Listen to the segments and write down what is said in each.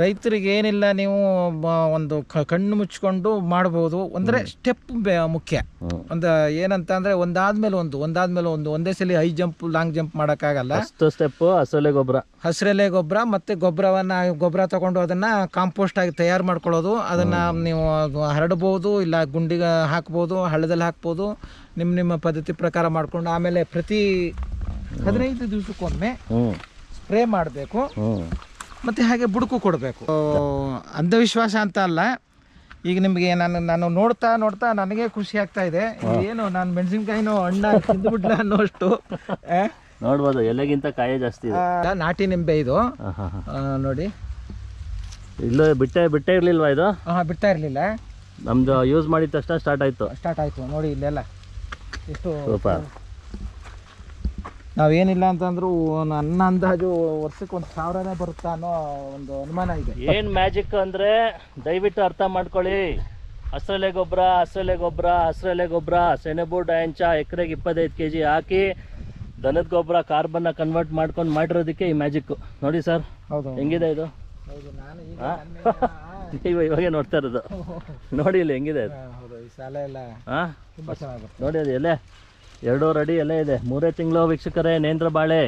ರೈತರಿಗೆ ಏನಿಲ್ಲ ನೀವು ಒಂದು ಕಣ್ಣು ಮುಚ್ಕೊಂಡು ಮಾಡ್ಬೋದು. ಅಂದರೆ ಸ್ಟೆಪ್ ಮುಖ್ಯ. ಒಂದು ಏನಂತ ಅಂದರೆ ಒಂದಾದ್ಮೇಲೆ ಒಂದು ಒಂದಾದ್ಮೇಲೆ ಒಂದು ಒಂದೇ ಸಲ ಹೈ ಜಂಪ್ ಲಾಂಗ್ ಜಂಪ್ ಮಾಡೋಕ್ಕಾಗಲ್ಲ. ಸ್ಟೆಪ್ ಹಸಲೆ ಗೊಬ್ಬರ ಹಸಿರೆಲೆ ಗೊಬ್ಬರ ಮತ್ತು ಗೊಬ್ಬರವನ್ನು ಗೊಬ್ಬರ ತಗೊಂಡು ಅದನ್ನು ಕಾಂಪೋಸ್ಟ್ ಆಗಿ ತಯಾರು ಮಾಡ್ಕೊಳ್ಳೋದು. ಅದನ್ನು ನೀವು ಹರಡಬಹುದು ಹರಡ್ಬೋದು ಇಲ್ಲ ಗುಂಡಿಗೆ ಹಾಕ್ಬೋದು ಹಳ್ಳದಲ್ಲಿ ಹಾಕ್ಬೋದು. ನಿಮ್ಮ ನಿಮ್ಮ ಪದ್ಧತಿ ಪ್ರಕಾರ ಮಾಡ್ಕೊಂಡು ಆಮೇಲೆ ಪ್ರತಿ ಹದಿನೈದು ದಿವಸಕ್ಕೊಮ್ಮೆ ಸ್ಪ್ರೇ ಮಾಡಬೇಕು. ಮತ್ತು ಹಾಗೆ ಬುಡುಕು ಕೊಡಬೇಕು. ಅಂಧವಿಶ್ವಾಸ ಅಂತ ಅಲ್ಲ. ಈಗ ನಿಮಗೆ ನಾನು ನಾನು ನೋಡ್ತಾ ನೋಡ್ತಾ ನನಗೆ ಖುಷಿ ಆಗ್ತಾ ಇದೆ. ಏನು ನಾನು ಮೆಣಸಿನ್ಕಾಯಿನೂ ಅಣ್ಣ ತಿಂದುಬಿಡ್ಲ ಅನ್ನೋಷ್ಟು ಅಷ್ಟು ನೋಡ್ಬೋದು ಎಲೆಗಿಂತ ಕಾಯಿ ಜಾಸ್ತಿ ನಾಟಿ ನಿಂಬೆ ಇದು. ಹಾ, ಹಾ, ಹಾ. ನೋಡಿ. ಇಲ್ಲ ಬಿಟ್ಟೆ ಬಿಟ್ಟೆ ಇರ್ಲಿಲ್ವಾ ಇದು? ಹಾಂ ಬಿಡ್ತಾ ಇರಲಿಲ್ಲ. ನಮ್ದು ಯೂಸ್ ಮಾಡಿದ ತಕ್ಷಣ ಸ್ಟಾರ್ಟ್ ಆಯ್ತು. ಸ್ಟಾರ್ಟ್ ಆಯಿತು. ನೋಡಿ ಇಲ್ಲೆಲ್ಲ. ಎಷ್ಟು ಸೂಪರ್. ನಾವೇನಿಲ್ಲ ಅಂತಂದ್ರು ನನ್ನ ಅಂದಾಜು ವರ್ಷಕ್ಕೆ ಒಂದು ಸಾವಿರನೇ ಬರುತ್ತಾ ಅನ್ನೋ ಒಂದು ಅನುಮಾನ ಇದೆ. ಏನ್ ಮ್ಯಾಜಿಕ್ ಅಂದ್ರೆ ದಯವಿಟ್ಟು ಅರ್ಥ ಮಾಡ್ಕೊಳ್ಳಿ. ಹಸ್ರಲೆ ಗೊಬ್ಬರ ಹಸ್ರಲೆ ಗೊಬ್ಬರ ಹಸ್ರಲೆ ಗೊಬ್ಬರ ಸೆಣಬು ಡಯಾಂಚ ಎಕರೆಗೆ ಇಪ್ಪತ್ತೈದು ಕೆ ಜಿ ಹಾಕಿ ದನದ ಗೊಬ್ಬರ ಕಾರ್ಬನ್ನ ಕನ್ವರ್ಟ್ ಮಾಡ್ಕೊಂಡು ಮಾಡಿರೋದಕ್ಕೆ ಈ ಮ್ಯಾಜಿಕ್ ನೋಡಿ ಸರ್ ಹೌದು. ಹೆಂಗಿದೆ ಇದು? ನೀವು ಇವಾಗೆ ನೋಡ್ತಾ ಇರೋದು. ನೋಡಿ ಇಲ್ಲಿ ಹೆಂಗಿದೆ ಎಲ್ಲ ನೋಡಿ ಅದು ಎಲೆ. ಎರಡೂವರೆ ಅಡಿ ಎಲ್ಲ ಇದೆ. ಮೂರೇ ತಿಂಗಳು ವೀಕ್ಷಕರೇ ನೇಂದ್ರ ಬಾಳೆ.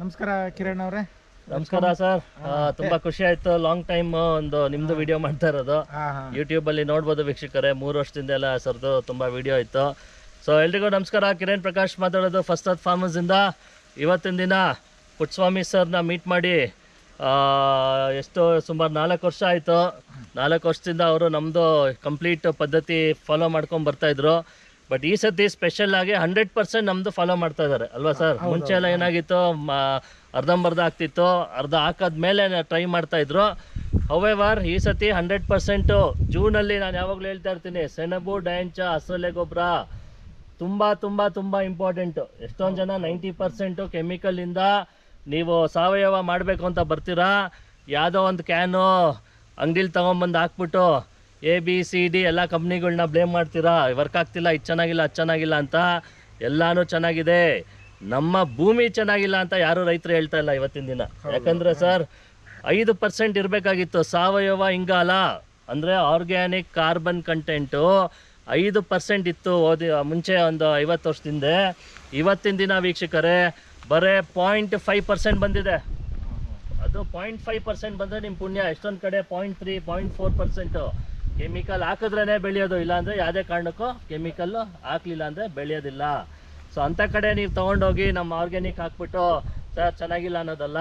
ನಮಸ್ಕಾರ ಕಿರಣ್ ಅವರೇ. ನಮಸ್ಕಾರ ಸರ್. ತುಂಬಾ ಖುಷಿ ಆಯ್ತು. ಲಾಂಗ್ ಟೈಮ್ ಒಂದು ನಿಮ್ದು ವಿಡಿಯೋ ಮಾಡ್ತಾ ಇರೋದು. ಯೂಟ್ಯೂಬ್ ಅಲ್ಲಿ ನೋಡ್ಬೋದು ವೀಕ್ಷಕರೇ. ಮೂರು ವರ್ಷದಿಂದ ಎಲ್ಲ ಸರ್ದು ತುಂಬಾ ವಿಡಿಯೋ ಇತ್ತು. ಸೊ ಎಲ್ರಿಗೂ ನಮಸ್ಕಾರ. ಕಿರಣ್ ಪ್ರಕಾಶ್ ಮಾತಾಡೋದು ಫಸ್ಟ್ ಆತ್ ಫಾರ್ಮರ್ಸ್ ಇಂದ. ಇವತ್ತಿನ ದಿನ ಪುಟ್ಸ್ವಾಮಿ ಸರ್ನ ಮೀಟ್ ಮಾಡಿ ಎಷ್ಟು ಸುಮಾರು ನಾಲ್ಕು ವರ್ಷ ಆಯಿತು. ನಾಲ್ಕು ವರ್ಷದಿಂದ ಅವರು ನಮ್ಮದು ಕಂಪ್ಲೀಟ್ ಪದ್ಧತಿ ಫಾಲೋ ಮಾಡ್ಕೊಂಡು ಬರ್ತಾ ಇದ್ರು. ಬಟ್ ಈ ಸತಿ ಸ್ಪೆಷಲ್ ಆಗಿ ಹಂಡ್ರೆಡ್ ಪರ್ಸೆಂಟ್ ನಮ್ದು ಫಾಲೋ ಮಾಡ್ತಾ ಇದ್ದಾರೆ ಅಲ್ವಾ ಸರ್ ಮುಂಚೆ ಎಲ್ಲ ಏನಾಗಿತ್ತು ಅರ್ಧಂಬರ್ಧ ಆಗ್ತಿತ್ತು ಅರ್ಧ ಹಾಕಾದ್ಮೇಲೆ ಟ್ರೈ ಮಾಡ್ತಾ ಇದ್ರು. ಹವೆವರ್ ಈ ಸತಿ ಹಂಡ್ರೆಡ್ ಪರ್ಸೆಂಟು ಜೂನಲ್ಲಿ ನಾನು ಯಾವಾಗಲೂ ಹೇಳ್ತಾ ಇರ್ತೀನಿ ಸೆಣಬು ಡ್ಯಾಂಚ ಹಸಲೆ ಗೊಬ್ಬರ ತುಂಬ ತುಂಬ ತುಂಬ ಇಂಪಾರ್ಟೆಂಟು ಎಷ್ಟೊಂದು ಜನ ನೈಂಟಿ ಪರ್ಸೆಂಟು ಕೆಮಿಕಲಿಂದ ನೀವು ಸಾವಯವ ಮಾಡಬೇಕು ಅಂತ ಬರ್ತೀರಾ? ಯಾವುದೋ ಒಂದು ಕ್ಯಾನು ಅಂಗಡಿಲಿ ತೊಗೊಂಬಂದು ಹಾಕ್ಬಿಟ್ಟು ಎ ಬಿ ಸಿ ಡಿ ಎಲ್ಲ ಕಂಪ್ನಿಗಳನ್ನ ಬ್ಲೇಮ್ ಮಾಡ್ತೀರಾ? ವರ್ಕ್ ಆಗ್ತಿಲ್ಲ ಇದು ಚೆನ್ನಾಗಿಲ್ಲ ಅದು ಚೆನ್ನಾಗಿಲ್ಲ ಅಂತ ಎಲ್ಲಾನು ಚೆನ್ನಾಗಿದೆ. ನಮ್ಮ ಭೂಮಿ ಚೆನ್ನಾಗಿಲ್ಲ ಅಂತ ಯಾರು ರೈತರು ಹೇಳ್ತಾ ಇಲ್ಲ ಇವತ್ತಿನ ದಿನ. ಯಾಕಂದ್ರೆ ಸರ್ ಐದು ಪರ್ಸೆಂಟ್ ಇರಬೇಕಾಗಿತ್ತು ಸಾವಯವ ಇಂಗಾಲ. ಅಂದರೆ ಆರ್ಗ್ಯಾನಿಕ್ ಕಾರ್ಬನ್ ಕಂಟೆಂಟು ಐದು ಪರ್ಸೆಂಟ್ ಇತ್ತು ಓದಿ ಮುಂಚೆ ಒಂದು ಐವತ್ತು ವರ್ಷದಿಂದ. ಇವತ್ತಿನ ದಿನ ವೀಕ್ಷಕರೇ ಬರೇ ಪಾಯಿಂಟ್ ಫೈವ್ ಪರ್ಸೆಂಟ್ ಬಂದಿದೆ. ಅದು ಪಾಯಿಂಟ್ ಫೈವ್ ಪರ್ಸೆಂಟ್ ಬಂದರೆ ನಿಮ್ಮ ಪುಣ್ಯ. ಎಷ್ಟೊಂದು ಕಡೆ point three point four percent chemical ಹಾಕಿದ್ರೇ ಬೆಳೆಯೋದು, ಇಲ್ಲಾಂದರೆ ಯಾವುದೇ ಕಾರಣಕ್ಕೂ ಕೆಮಿಕಲ್ಲು ಹಾಕ್ಲಿಲ್ಲ ಅಂದರೆ ಬೆಳೆಯೋದಿಲ್ಲ. ಸೊ ಅಂಥ ಕಡೆ ನೀವು ತೊಗೊಂಡೋಗಿ ನಮ್ಮ ಆರ್ಗ್ಯಾನಿಕ್ ಹಾಕ್ಬಿಟ್ಟು, ಸರ್, ಚೆನ್ನಾಗಿಲ್ಲ ಅನ್ನೋದಲ್ಲ.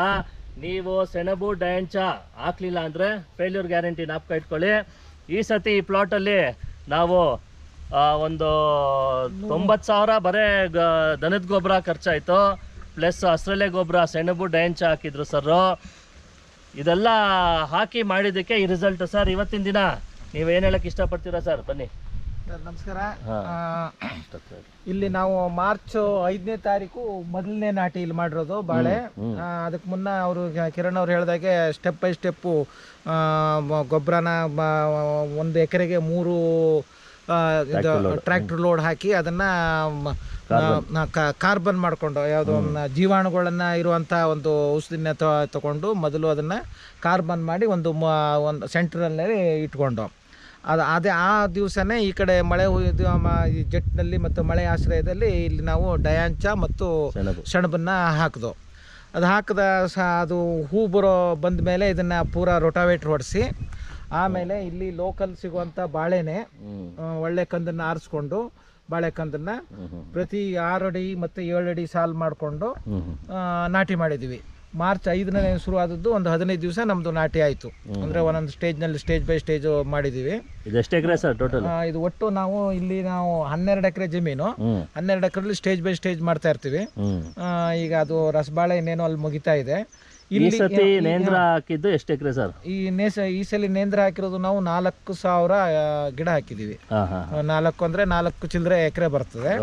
ನೀವು ಸೆಣಬು, ಡಯಂಚ ಹಾಕ್ಲಿಲ್ಲ ಅಂದರೆ ಫೇಲ್ಯೂರ್ ಗ್ಯಾರಂಟಿ ನಾಪ್ಕ ಇಟ್ಕೊಳ್ಳಿ. ಈ ಸತಿ ಈ ಪ್ಲಾಟಲ್ಲಿ ನಾವು ಒಂದು ತೊಂಬತ್ತು ಸಾವಿರ ಬರೇ ಗ, ದನದ ಗೊಬ್ಬರ ಖರ್ಚಾಯಿತು. ಪ್ಲಸ್ ಹಸ್ರಲೆ ಗೊಬ್ಬರ, ಸೆಣಬು, ಡಯಂಚ ಹಾಕಿದ್ರು ಸರ್ ಇದೆಲ್ಲ ಹಾಕಿ ಮಾಡಿದ್ದಕ್ಕೆ ಈ ರಿಸಲ್ಟ್ ಸರ್, ಇವತ್ತಿನ ದಿನ ನೀವು ಏನು ಹೇಳಕ್ಕೆ ಇಷ್ಟಪಡ್ತೀರಾ ಸರ್ ಬನ್ನಿ. ಸರ್ ನಮಸ್ಕಾರ. ಆ, ಇಲ್ಲಿ ನಾವು ಮಾರ್ಚ್ ಐದನೇ ತಾರೀಕು ಮೊದಲನೇ ನಾಟಿ ಇಲ್ಲಿ ಮಾಡಿರೋದು ಬಾಳೆ. ಆ, ಅದಕ್ಕೆ ಮುನ್ನ ಅವರು ಕಿರಣ್ ಅವ್ರು ಹೇಳಿದಾಗೆ ಸ್ಟೆಪ್ ಬೈ ಸ್ಟೆಪ್ಪು ಗೊಬ್ಬರನ ಒಂದು ಎಕರೆಗೆ ಮೂರು ಟ್ರ್ಯಾಕ್ಟರ್ ಲೋಡ್ ಹಾಕಿ ಅದನ್ನ ಮ, ಆ, ಕ- ಕಾರ್ಬನ್ ಮಾಡಿಕೊಂಡು ಯಾವುದೋ ಒಂದು ಜೀವಾಣುಗಳನ್ನ ಇರುವಂಥ ಒಂದು ಔಷಧಿನ ತ- ತಗೊಂಡು ಮೊದಲು ಅದನ್ನ ಕಾರ್ಬನ್ ಮಾಡಿ ಒಂದು ಮ- ಒಂದು ಸೆಂಟ್ರಲ್ಲಿ ಇಟ್ಕೊಂಡು. ಅದು ಅದೇ ಆ ದಿವಸನೇ ಈ ಕಡೆ ಮಳೆ ಹುಯ್ದು ಈ ಜೆಟ್ನಲ್ಲಿ ಮತ್ತು ಮಳೆ ಆಶ್ರಯದಲ್ಲಿ ಇಲ್ಲಿ ನಾವು ಡಯಾಂಚ ಮತ್ತು ಸೆಣಬನ್ನು ಹಾಕಿದ್ವು ಅದು ಹಾಕಿದ ಸಹ ಅದು ಹೂ ಬರೋ ಬಂದ ಮೇಲೆ ಇದನ್ನು ಪೂರ ರೊಟಾವೇಟ್ರ್ ಹೊಡೆಸಿ ಆಮೇಲೆ ಇಲ್ಲಿ ಲೋಕಲ್ ಸಿಗುವಂಥ ಬಾಳೆನೆ ಒಳ್ಳೆ ಕಂದನ್ನು ಆರಿಸ್ಕೊಂಡು ಬಾಳೆಕಂದನ್ನು ಹ್ಞೂ ಹ್ಞೂ ಪ್ರತಿ ಆರು ಅಡಿ ಮತ್ತು ಏಳು ಅಡಿ ಸಾಲು ಮಾಡಿಕೊಂಡು ನಾಟಿ ಮಾಡಿದ್ವಿ. ಮಾರ್ಚ್ ಐದನೇ ಶುರು ಆದದ್ದು ಒಂದು ಹದಿನೈದು ದಿವಸ ನಮ್ಮದು ನಾಟಿ ಆಯಿತು. ಅಂದರೆ ಒಂದೊಂದು ಸ್ಟೇಜ್ನಲ್ಲಿ ಸ್ಟೇಜ್ ಬೈ ಸ್ಟೇಜ್ ಮಾಡಿದ್ದೀವಿ ಇದು ಎಷ್ಟು ಎಕರೆ ಸರ್ ಟೋಟಲ್? ಇದು ಒಟ್ಟು ನಾವು ಇಲ್ಲಿ ನಾವು ಹನ್ನೆರಡು ಎಕರೆ ಜಮೀನು. ಹನ್ನೆರಡು ಎಕರೆಲಿ ಸ್ಟೇಜ್ ಬೈ ಸ್ಟೇಜ್ ಮಾಡ್ತಾ ಇರ್ತೀವಿ. ಈಗ ಅದು ರಸಬಾಳೆ ಇನ್ನೇನೋ ಅಲ್ಲಿ ಮುಗಿತಾ ಇದೆ. ಈ ಇಲ್ಲಿ ಸತಿ ನೇಂದ್ರ ಹಾಕಿದ್ದು ಎಷ್ಟು ಎಕರೆ ಸರ್? ಈ ನೇಸ ಈ ಸಲ ನೇಂದ್ರ ಹಾಕಿರೋದು ನಾವು ನಾಲ್ಕು ಸಾವಿರ ಗಿಡ ಹಾಕಿದೀವಿ. ನಾಲ್ಕು ಅಂದ್ರೆ ನಾಲ್ಕು ಚಿಲ್ಲರೆ ಎಕರೆ ಬರ್ತದೆ.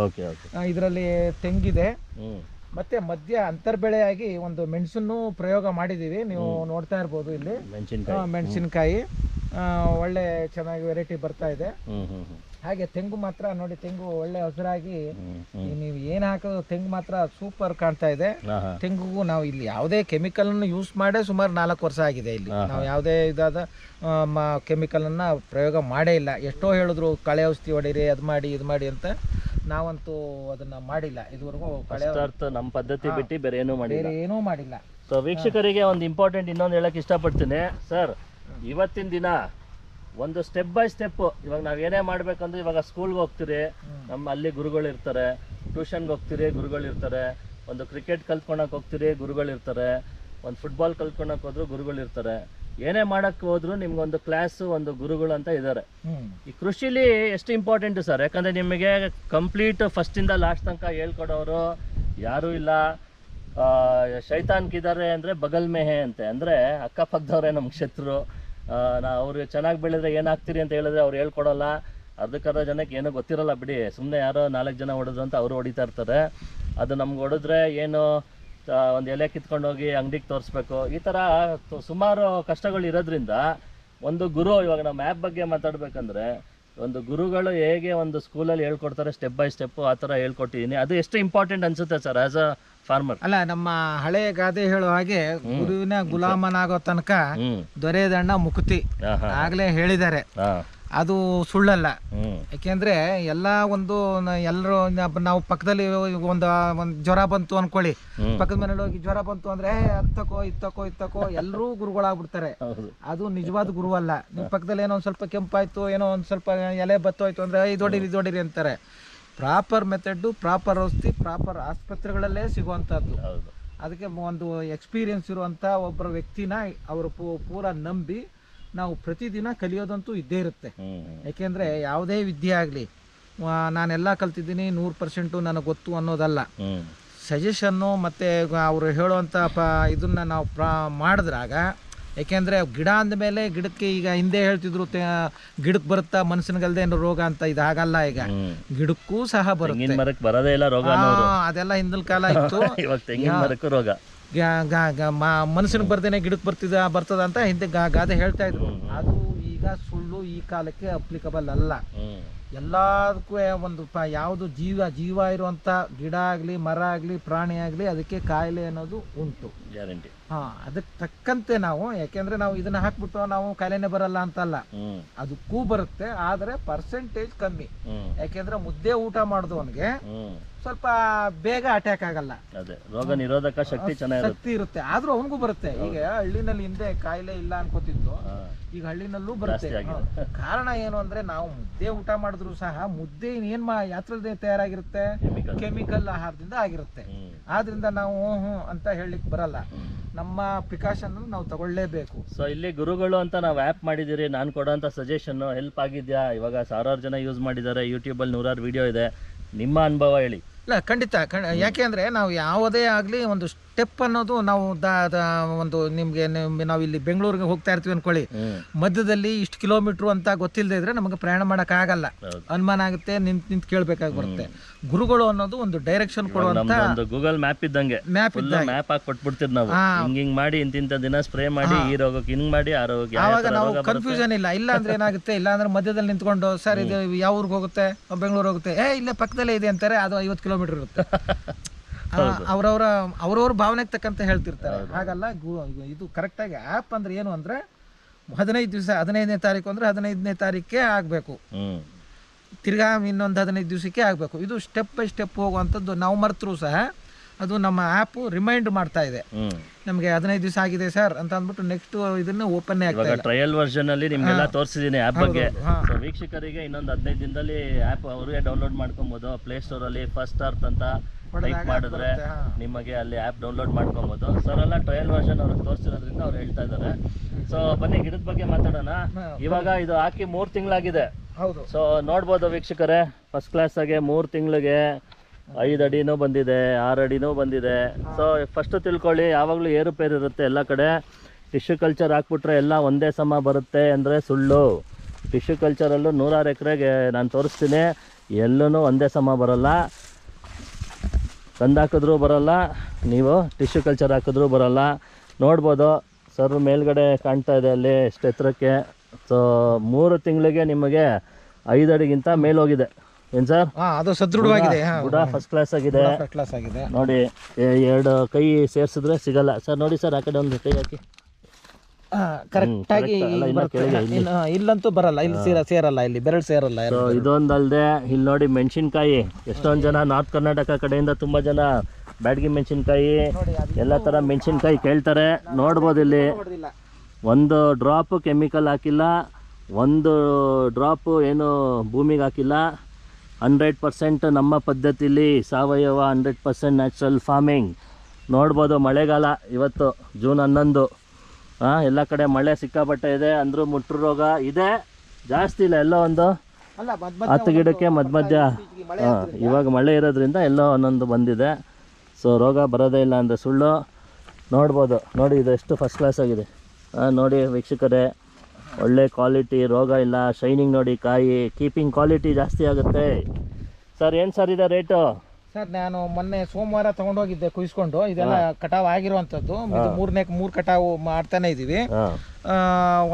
ಇದರಲ್ಲಿ ತೆಂಗಿದೆ. ಮತ್ತೆ ಮಧ್ಯ ಅಂತರ್ಬೆಳೆಯಾಗಿ ಒಂದು ಮೆಣಸನ್ನು ಪ್ರಯೋಗ ಮಾಡಿದ್ದೀವಿ. ನೀವು ನೋಡ್ತಾ ಇರ್ಬೋದು ಇಲ್ಲಿ. ಮೆಣಸಿನ್ಕಾಯಿ. ಮೆಣಸಿನಕಾಯಿ. ಒಳ್ಳೆ ಚೆನ್ನಾಗಿ ವೆರೈಟಿ ಬರ್ತಾ ಇದೆ. ಹಾಗೆ ತೆಂಗು ಮಾತ್ರ ನೋಡಿ ತೆಂಗು ಒಳ್ಳೆ ಹಸಿರಾಗಿ ನೀವು ಏನ್ ಹಾಕೋದು ತೆಂಗು ಮಾತ್ರ ಸೂಪರ್ ಕಾಣ್ತಾ ಇದೆ. ತೆಂಗುಗೂ ನಾವು ಇಲ್ಲಿ ಯಾವುದೇ ಕೆಮಿಕಲ್ ಅನ್ನು ಯೂಸ್ ಮಾಡೇ ಸುಮಾರು ನಾಲ್ಕು ವರ್ಷ ಆಗಿದೆ ಇಲ್ಲಿ. ನಾವು ಯಾವುದೇ ಇದಾದ ಕೆಮಿಕಲ್ ಅನ್ನ ಪ್ರಯೋಗ ಮಾಡೇ ಇಲ್ಲ. ಎಷ್ಟೋ ಹೇಳಿದ್ರು ಕಳೆ ಔಷಧಿ ಹೊಡೀರಿ ಅದು ಮಾಡಿ ಇದು ಮಾಡಿ ಅಂತ. ನಾವಂತೂ ಅದನ್ನ ಮಾಡಿಲ್ಲ. ಇದುವರೆಗೂ ನಮ್ಮ ಪದ್ಧತಿ ಬಿಟ್ಟು ಬೇರೆ ಏನೂ ಮಾಡಿಲ್ಲ. ಬೇರೆ ಏನೂ ಮಾಡಿಲ್ಲ. ಸೊ ವೀಕ್ಷಕರಿಗೆ ಒಂದು ಇಂಪಾರ್ಟೆಂಟ್ ಇನ್ನೊಂದು ಹೇಳಕ್ ಇಷ್ಟಪಡ್ತೀನಿ. ಸರ್ ಇವತ್ತಿನ ದಿನ ಒಂದು ಸ್ಟೆಪ್ ಬೈ ಸ್ಟೆಪ್ ಇವಾಗ ನಾವು ಏನೇ ಮಾಡ್ಬೇಕಂದ್ರೆ ಇವಾಗ ಸ್ಕೂಲ್ಗೆ ಹೋಗ್ತೀರಿ. ನಮ್ಮ ಅಲ್ಲಿ ಗುರುಗಳು ಇರ್ತಾರೆ. ಟ್ಯೂಷನ್ಗೆ ಹೋಗ್ತೀರಿ ಗುರುಗಳು ಇರ್ತಾರೆ. ಒಂದು ಕ್ರಿಕೆಟ್ ಕಲ್ತ್ಕೊಳಕ್ ಹೋಗ್ತೀರಿ ಗುರುಗಳು ಇರ್ತಾರೆ. ಒಂದು ಫುಟ್ಬಾಲ್ ಕಲ್ತ್ಕೊಳಕ್ ಹೋದ್ರು ಗುರುಗಳು ಇರ್ತಾರೆ. ಏನೇ ಮಾಡಕ್ ಹೋದ್ರು ನಿಮ್ಗೊಂದು ಕ್ಲಾಸ್ ಒಂದು ಗುರುಗಳು ಅಂತ ಇದ್ದಾರೆ ಈ ಕೃಷಿಲಿ ಎಷ್ಟು ಇಂಪಾರ್ಟೆಂಟ್ ಸರ್ ಯಾಕಂದ್ರೆ ನಿಮಗೆ ಕಂಪ್ಲೀಟ್ ಫಸ್ಟ್ ಇಂದ ಲಾಸ್ಟ್ ತನಕ ಹೇಳ್ಕೊಡೋರು ಯಾರೂ ಇಲ್ಲ. ಶೈತಾನ್ಕಿದ್ದಾರೆ ಅಂದ್ರೆ ಬಗಲ್ ಮೇಹೆ ಅಂತೆ. ಅಂದ್ರೆ ಅಕ್ಕಪಕ್ಕದವ್ರೆ ನಮ್ಮ ಶತ್ರು. ನಾ ಅವ್ರು ಚೆನ್ನಾಗಿ ಬೆಳೆದ್ರೆ ಏನಾಗ್ತೀರಿ ಅಂತ ಹೇಳಿದ್ರೆ ಅವ್ರು ಹೇಳ್ಕೊಡಲ್ಲ. ಅರ್ಧಕ್ಕರ್ಧ ಜನಕ್ಕೆ ಏನೂ ಗೊತ್ತಿರಲ್ಲ ಬಿಡಿ. ಸುಮ್ಮನೆ ಯಾರೋ ನಾಲ್ಕು ಜನ ಹೊಡೆದ್ರು ಅಂತ ಅವರು ಹೊಡಿತಾ ಇರ್ತಾರೆ. ಅದು ನಮ್ಗೆ ಹೊಡೆದ್ರೆ ಏನು ಒಂದು ಎಲೆ ಕಿತ್ಕೊಂಡು ಹೋಗಿ ಅಂಗಡಿಗೆ ತೋರಿಸ್ಬೇಕು. ಈ ಥರ ಸುಮಾರು ಕಷ್ಟಗಳು ಇರೋದ್ರಿಂದ ಒಂದು ಗುರು ಇವಾಗ ನಮ್ಮ ಆ್ಯಪ್ ಬಗ್ಗೆ ಮಾತಾಡ್ಬೇಕಂದ್ರೆ ಒಂದು ಗುರುಗಳು ಹೇಗೆ ಒಂದು ಸ್ಕೂಲಲ್ಲಿ ಹೇಳ್ಕೊಡ್ತಾರೆ ಸ್ಟೆಪ್ ಬೈ ಸ್ಟೆಪ್ ಆ ಥರ ಹೇಳ್ಕೊಟ್ಟಿದ್ದೀನಿ ಅದು ಎಷ್ಟು ಇಂಪಾರ್ಟೆಂಟ್ ಅನ್ಸುತ್ತೆ ಸರ್ ಆಸ್ ಅ ಫಾರ್ಮರ್ ಅಲ್ಲ ನಮ್ಮ ಹಳೆಯ ಗಾದೆ ಹೇಳೋ ಹಾಗೆ ಗುರುವಿನ ಗುಲಾಮನಾಗೋ ತನಕ ದೊರೆಯದಣ್ಣ ಮುಕ್ತಿ. ಆಗ್ಲೇ ಹೇಳಿದ್ದಾರೆ. ಅದು ಸುಳ್ಳಲ್ಲ. ಯಾಕೆಂದ್ರೆ ಎಲ್ಲ ಒಂದು ಎಲ್ಲರೂ ನಾವು ಪಕ್ಕದಲ್ಲಿ ಒಂದು ಒಂದು ಜ್ವರ ಬಂತು ಅನ್ಕೊಳ್ಳಿ. ಪಕ್ಕದ ಮನೇಲಿ ಹೋಗಿ ಜ್ವರ ಬಂತು ಅಂದ್ರೆ ಅತ್ತಕೋ ಇತ್ತಕೋ ಇತ್ತಕೋ ಎಲ್ಲರೂ ಗುರುಗಳಾಗ್ಬಿಡ್ತಾರೆ. ಅದು ನಿಜವಾದ ಗುರು ಅಲ್ಲ ನಿಮ್ಮ ಪಕ್ಕದಲ್ಲಿ ಏನೋ ಒಂದು ಸ್ವಲ್ಪ ಕೆಂಪಾಯ್ತು ಏನೋ ಒಂದು ಸ್ವಲ್ಪ ಎಲೆ ಬತ್ತೋಯ್ತು ಅಂದ್ರೆ ಇದು ಹೊಡಿರಿ ಅಂತಾರೆ. ಪ್ರಾಪರ್ ಮೆಥಡ್ ಪ್ರಾಪರ್ ಔಷಧಿ ಪ್ರಾಪರ್ ಆಸ್ಪತ್ರೆಗಳಲ್ಲೇ ಸಿಗುವಂತದ್ದು ಅದಕ್ಕೆ ಒಂದು ಎಕ್ಸ್ಪೀರಿಯನ್ಸ್ ಇರುವಂತ ಒಬ್ಬರ ವ್ಯಕ್ತಿನ ಅವರು ಪೂರ ನಂಬಿ ನಾವು ಪ್ರತಿದಿನ ಕಲಿಯೋದಂತೂ ಇದ್ದೇ ಇರುತ್ತೆ. ಯಾಕೆಂದರೆ ಯಾವುದೇ ವಿದ್ಯೆ ಆಗಲಿ ನಾನೆಲ್ಲ ಕಲ್ತಿದ್ದೀನಿ ನೂರು ಪರ್ಸೆಂಟು ನನಗೆ ಗೊತ್ತು ಅನ್ನೋದಲ್ಲ. ಸಜೆಷನ್ನು ಮತ್ತು ಅವರು ಹೇಳುವಂಥ ಪ ಇದನ್ನು ನಾವು ಪ್ರಾ ಮಾಡಿದ್ರಾಗ ಯಾಕೆಂದರೆ ಗಿಡ ಅಂದಮೇಲೆ ಗಿಡಕ್ಕೆ ಈಗ ಹಿಂದೆ ಹೇಳ್ತಿದ್ರು ಗಿಡಕ್ಕೆ ಬರುತ್ತಾ ಮನುಷ್ಯನಿಗಲ್ದೆ ಏನು ರೋಗ ಅಂತ ಇದು ಹಾಗಲ್ಲ ಈಗ. ಗಿಡಕ್ಕೂ ಸಹ ಬರುತ್ತೆ. ಬರೋದೇ ಇಲ್ಲ ರೋಗ ಅದೆಲ್ಲ ಹಿಂದಿನ ಕಾಲ ಇತ್ತು. ಮರಕ್ಕೂ ರೋಗ. ಮನುಷ್ಯನಿಗೆ ಬರ್ದೇನೆ ಗಿಡಕ್ಕೆ ಬರ್ತಿದ ಬರ್ತದ ಅಂತ ಹಿಂದೆ ಗಾದೆ ಹೇಳ್ತಾ ಇದ್ರು. ಅದು ಈಗ ಸುಳ್ಳು ಈ ಕಾಲಕ್ಕೆ ಅಪ್ಲಿಕಬಲ್ ಅಲ್ಲ. ಎಲ್ಲದಕ್ಕೂ ಒಂದು ಪ ಯಾವುದು ಜೀವ ಜೀವ ಇರುವಂಥ ಗಿಡ ಆಗಲಿ ಮರ ಆಗಲಿ ಪ್ರಾಣಿ ಆಗಲಿ ಅದಕ್ಕೆ ಕಾಯಿಲೆ ಅನ್ನೋದು ಉಂಟು. ಗ್ಯಾರಂಟಿ. ಹಾಂ ಅದಕ್ಕೆ ತಕ್ಕಂತೆ ನಾವು ಯಾಕೆಂದ್ರೆ ನಾವು ಇದನ್ನ ಹಾಕ್ಬಿಟ್ಟು ನಾವು ಕಾಯಿಲೆನೆ ಬರಲ್ಲ ಅಂತಲ್ಲ. ಅದಕ್ಕೂ ಬರುತ್ತೆ ಆದ್ರೆ ಪರ್ಸೆಂಟೇಜ್ ಕಮ್ಮಿ. ಯಾಕೆಂದ್ರೆ ಮುದ್ದೆ ಊಟ ಮಾಡಿದವನ್ಗೆ ಸ್ವಲ್ಪ ಬೇಗ ಅಟ್ಯಾಕ್ ಆಗಲ್ಲ. ಅದೇ ರೋಗ ನಿರೋಧಕ ಶಕ್ತಿ ಚೆನ್ನಾಗಿರುತ್ತೆ. ಶಕ್ತಿ ಇರುತ್ತೆ. ಆದ್ರೂ ಅವನಿಗೂ ಬರುತ್ತೆ. ಈಗ ಹಳ್ಳಿನಲ್ಲಿ ಹಿಂದೆ ಕಾಯಿಲೆ ಇಲ್ಲ ಅನ್ಕೋತಿದ್ದು ಈಗ ಹಳ್ಳಿನಲ್ಲೂ ಬರುತ್ತೆ. ಕಾರಣ ಏನು ಅಂದ್ರೆ ನಾವು ಮುದ್ದೆ ಊಟ ಮಾಡಿದ್ರು ಸಹ ಮುದ್ದೆ ಏನ್ ಮಾ ಯಾತ್ರದ ತಯಾರಾಗಿರುತ್ತೆ? ಕೆಮಿಕಲ್ ಆಹಾರದಿಂದ ಆಗಿರುತ್ತೆ. ಆದ್ರಿಂದ ನಾವು ಹ್ಞೂ ಹ್ಞೂ ಅಂತ ಹೇಳಲಿಕ್ಕೆ ಬರಲ್ಲ. ನಮ್ಮ ಪ್ರಿಕಾಷನ್ ನಾವು ತಗೊಳ್ಳೇಬೇಕು. ಸೊ ಇಲ್ಲಿ ಗುರುಗಳು ಅಂತ ನಾವು ಆ್ಯಪ್ ಮಾಡಿದ್ದೀರಿ. ನಾನು ಅಂತ ಸಜೆಷನ್ ಹೆಲ್ಪ್ ಆಗಿದೆಯಾ? ಇವಾಗ ಸಾವಿರಾರು ಜನ ಯೂಸ್ ಮಾಡಿದ್ದಾರೆ. ಯೂಟ್ಯೂಬಲ್ಲಿ ನೂರಾರು ವಿಡಿಯೋ ಇದೆ. ನಿಮ್ಮ ಅನುಭವ ಹೇಳಿ. ಇಲ್ಲ ಖಂಡಿತ. ಖಂಡ ಯಾಕೆ ಅಂದರೆ ನಾವು ಯಾವುದೇ ಆಗಲಿ ಒಂದು ಸ್ಟೆಪ್ ಅನ್ನೋದು ನಾವು ದ ಒಂದು ನಿಮಗೆ ನಾವು ಇಲ್ಲಿ ಬೆಂಗಳೂರಿಗೆ ಹೋಗ್ತಾ ಇರ್ತೀವಿ ಅನ್ಕೊಳ್ಳಿ. ಮಧ್ಯದಲ್ಲಿ ಇಷ್ಟು ಕಿಲೋಮೀಟ್ರ್ ಅಂತ ಗೊತ್ತಿಲ್ಲದೆ ಇದ್ರೆ ನಮಗೆ ಪ್ರಯಾಣ ಮಾಡೋಕ್ಕಾಗಲ್ಲ ಅನುಮಾನ ಆಗುತ್ತೆ ನಿಂತು ನಿಂತು ಕೇಳಬೇಕಾಗಿ ಬರುತ್ತೆ. ಗುರುಗಳು ಅನ್ನೋದು ಒಂದು ಡೈರೆಕ್ಷನ್ ಕೊಡುವಂತ ಒಂದು ಗೂಗಲ್ ಮ್ಯಾಪ್ ಇದ್ದಂಗೆ. ಮ್ಯಾಪ್ ಮ್ಯಾಪ್ ಹಾಕಿ ಕೊಟ್ಬಿಡ್ತಿದ್ ನಾವು. ಹಿಂಗ್ ಹಿಂಗ್ ಮಾಡಿ ಇಂತಿಂತ ದಿನ ಸ್ಪ್ರೇ ಮಾಡಿ ಈ ರೋಗಕ್ಕೆ ಹಿಂಗ್ ಮಾಡಿ ಆ ರೋಗಕ್ಕೆ ಆವಾಗ ನಾವು ಕನ್ಫ್ಯೂಷನ್ ಇಲ್ಲ. ಇಲ್ಲ ಅಂದ್ರೆ ಏನಾಗುತ್ತೆ? ಇಲ್ಲ ಅಂದ್ರೆ ಮಧ್ಯದಲ್ಲಿ ನಿಂತ್ಕೊಂಡು ಸರ್ ಇದು ಯಾವ ಊರಿಗೆ ಹೋಗುತ್ತೆ? ಬೆಂಗಳೂರು ಹೋಗುತ್ತೆ? ಏ ಇಲ್ಲೇ ಪಕ್ಕದಲ್ಲೇ ಇದೆ ಅಂತಾರೆ. ಅದು ಐವತ್ತು ಕಿಲೋಮೀಟರ್ ಇರುತ್ತೆ. ಅವ್ರವ್ರ ಅವ್ರವ್ರ ಭಾವನೆಗೆ ತಕ್ಕಂತ ಹೇಳ್ತಿರ್ತಾರೆ. ಹಾಗಲ್ಲ ಇದು ಕರೆಕ್ಟಾಗಿ ಆ್ಯಪ್ ಅಂದ್ರೆ ಏನು ಅಂದ್ರೆ ಹದಿನೈದು ದಿವಸ ಹದಿನೈದನೇ ತಾರೀಕು ಅಂದ್ರೆ ಹದಿನೈದನೇ ತಾರೀಕೇ ಆಗಬೇಕು. ತಿರ್ಗಾ ಇನ್ನೊಂದು ಹದಿನೈದು ದಿವಸಕ್ಕೆ ಆಗಬೇಕು. ಇದು ಸ್ಟೆಪ್ ಬೈ ಸ್ಟೆಪ್ ಹೋಗುವಂಥದ್ದು ನಾವು ಮರೆತರೂ ಸಹ ಅದು ನಮ್ಮ ಆ್ಯಪು ರಿಮೈಂಡ್ ಮಾಡ್ತಾ ಇದೆ. ನಮಗೆ ಹದಿನೈದು ದಿವಸ ಆಗಿದೆ ಸರ್ ಅಂತ ಅಂದ್ಬಿಟ್ಟು ನೆಕ್ಸ್ಟ್ ಇದನ್ನ ಓಪನ್ ಇವಾಗ ಟ್ರಯಲ್ ವರ್ಷನ್ ಅಲ್ಲಿ ನಿಮ್ಗೆಲ್ಲ ತೋರಿಸಿದೀನಿ ಆ್ಯಪ್ ಬಗ್ಗೆ. ವೀಕ್ಷಕರಿಗೆ ಇನ್ನೊಂದು ಹದಿನೈದು ದಿನದಲ್ಲಿ ಆ್ಯಪ್ ಅವರಿಗೆ ಡೌನ್ಲೋಡ್ ಮಾಡ್ಕೊಬೋದು. ಪ್ಲೇ ಸ್ಟೋರ್ ಅಲ್ಲಿ ಫಸ್ಟ್ ಅರ್ತ್ ಅಂತ ಟೈಪ್ ಮಾಡಿದ್ರೆ ನಿಮಗೆ ಅಲ್ಲಿ ಆ್ಯಪ್ ಡೌನ್ಲೋಡ್ ಮಾಡ್ಕೊಬೋದು. ಸರ್ ಎಲ್ಲ ಟ್ರಯಲ್ ವರ್ಷನ್ ಅವ್ರಿಗೆ ತೋರಿಸಿರೋದ್ರಿಂದ ಅವ್ರು ಹೇಳ್ತಾ ಇದ್ದಾರೆ. ಸೊ ಬನ್ನಿ ಗಿಡದ ಬಗ್ಗೆ ಮಾತಾಡೋಣ. ಇವಾಗ ಇದು ಹಾಕಿ ಮೂರು ತಿಂಗಳಾಗಿದೆ. ಹೌದು. ಸೊ ನೋಡ್ಬೋದು ವೀಕ್ಷಕರೇ ಫಸ್ಟ್ ಕ್ಲಾಸ್ ಆಗಿ ಮೂರು ತಿಂಗಳಿಗೆ ಐದು ಅಡಿನೂ ಬಂದಿದೆ, ಆರು ಅಡಿನೂ ಬಂದಿದೆ. ಸೊ ಫಸ್ಟು ತಿಳ್ಕೊಳ್ಳಿ, ಯಾವಾಗಲೂ ಏರುಪೇರು ಇರುತ್ತೆ ಎಲ್ಲ ಕಡೆ. ಟಿಶ್ಯೂ ಕಲ್ಚರ್ ಹಾಕ್ಬಿಟ್ರೆ ಎಲ್ಲ ಒಂದೇ ಸಮ ಬರುತ್ತೆ ಅಂದರೆ ಸುಳ್ಳು. ಟಿಶ್ಯೂ ಕಲ್ಚರಲ್ಲೂ ನೂರಾರು ಎಕರೆಗೆ ನಾನು ತೋರಿಸ್ತೀನಿ. ಎಲ್ಲೂ ಒಂದೇ ಸಮ ಬರಲ್ಲ. ತಂದು ಹಾಕಿದ್ರೂ ಬರಲ್ಲ. ನೀವು ಟಿಶ್ಯೂ ಕಲ್ಚರ್ ಹಾಕಿದ್ರೂ ಬರಲ್ಲ. ನೋಡ್ಬೋದು ಸರ್ ಮೇಲ್ಗಡೆ ಕಾಣ್ತಾ ಇದೆ ಅಲ್ಲಿ ಎಷ್ಟು ಎತ್ತರಕ್ಕೆ ಸೊ ಮೂರು ತಿಂಗಳಿಗೆ ನಿಮಗೆ ಐದು ಅಡಿಗಿಂತ ಮೇಲೋಗಿದೆ ಏನು ಸರ್? ಅದು ಸದೃಢವಾಗಿದೆ. ಬುಡ ಫಸ್ಟ್ ಕ್ಲಾಸ್ ಆಗಿದೆ. ಕ್ಲಾಸ್ ಆಗಿದೆ. ನೋಡಿ ಎರಡು ಕೈ ಸೇರ್ಸಿದ್ರೆ ಸಿಗಲ್ಲ. ಸರ್ ನೋಡಿ ಸರ್ ಆ ಕಡೆ ಒಂದು ಕೈ ಹಾಕಿ. ಕರೆಕ್ಟ್ ಆಗಿ ಇಲ್ಲಂತೂ ಬರಲ್ಲ. ಇಲ್ಲಿ ಸೇರ ಸೇರಲ್ಲ ಇಲ್ಲಿ ಬೆರಳು ಸೇರಲ್ಲ ಇದೊಂದು ಇದೊಂದಲ್ದೆ ಇಲ್ಲಿ ನೋಡಿ ಮೆಣಸಿನ್ಕಾಯಿ. ಎಷ್ಟೊಂದು ಜನ ನಾರ್ತ್ ಕರ್ನಾಟಕ ಕಡೆಯಿಂದ ತುಂಬಾ ಜನ ಬ್ಯಾಡ್ಗಿ ಮೆಣಸಿನ್ಕಾಯಿ ಎಲ್ಲ ಥರ ಮೆಣಸಿನ್ಕಾಯಿ ಕೇಳ್ತಾರೆ. ನೋಡ್ಬೋದು ಇಲ್ಲಿ. ಒಂದು ಡ್ರಾಪ್ ಕೆಮಿಕಲ್ ಹಾಕಿಲ್ಲ ಒಂದು ಡ್ರಾಪ್ ಏನು ಭೂಮಿಗೆ ಹಾಕಿಲ್ಲ. ಹಂಡ್ರೆಡ್ ಪರ್ಸೆಂಟ್ ನಮ್ಮ ಪದ್ಧತಿಲಿ ಸಾವಯವ ಹಂಡ್ರೆಡ್ ಪರ್ಸೆಂಟ್ ನ್ಯಾಚುರಲ್ ಫಾರ್ಮಿಂಗ್. ನೋಡ್ಬೋದು ಮಳೆಗಾಲ ಇವತ್ತು ಜೂನ್ ಹನ್ನೊಂದು. ಹಾಂ ಎಲ್ಲ ಕಡೆ ಮಳೆ ಸಿಕ್ಕಾಪಟ್ಟೆ ಇದೆ ಅಂದರೂ ಮುಟ್ರು ರೋಗ ಇದೆ. ಜಾಸ್ತಿ ಇಲ್ಲ ಎಲ್ಲೋ ಒಂದು ಹತ್ತು ಗಿಡಕ್ಕೆ ಮಧ್ಯ ಮಧ್ಯ ಇವಾಗ ಮಳೆ ಇರೋದ್ರಿಂದ ಎಲ್ಲೋ ಒಂದೊಂದು ಬಂದಿದೆ. ಸೊ ರೋಗ ಬರೋದೇ ಇಲ್ಲ ಅಂದರೆ ಸುಳ್ಳು. ನೋಡ್ಬೋದು ನೋಡಿ ಇದು ಎಷ್ಟು ಫಸ್ಟ್ ಕ್ಲಾಸ್ ಆಗಿದೆ. ಹಾಂ ನೋಡಿ ವೀಕ್ಷಕರೇ. ಒಳ್ಳೆ ಕ್ವಾಲಿಟಿ ರೋಗ ಇಲ್ಲ ಶೈನಿಂಗ್ ನೋಡಿ ಕಾಯಿ ಕೀಪಿಂಗ್ ಕ್ವಾಲಿಟಿ ಜಾಸ್ತಿ ಆಗುತ್ತೆ. ಸರ್ ಏನು ಸರ್ ಇದೆ ರೇಟು ಸರ್ ನಾನು ಮೊನ್ನೆ ಸೋಮವಾರ ತಗೊಂಡೋಗಿದ್ದೆ ಕುಯ್ಸ್ಕೊಂಡು. ಇದೆಲ್ಲ ಕಟಾವ್ ಆಗಿರುವಂತದ್ದು ಮೂರನೇ ಮೂರು ಕಟಾವು ಮಾಡ್ತಾನೆ ಇದೀವಿ.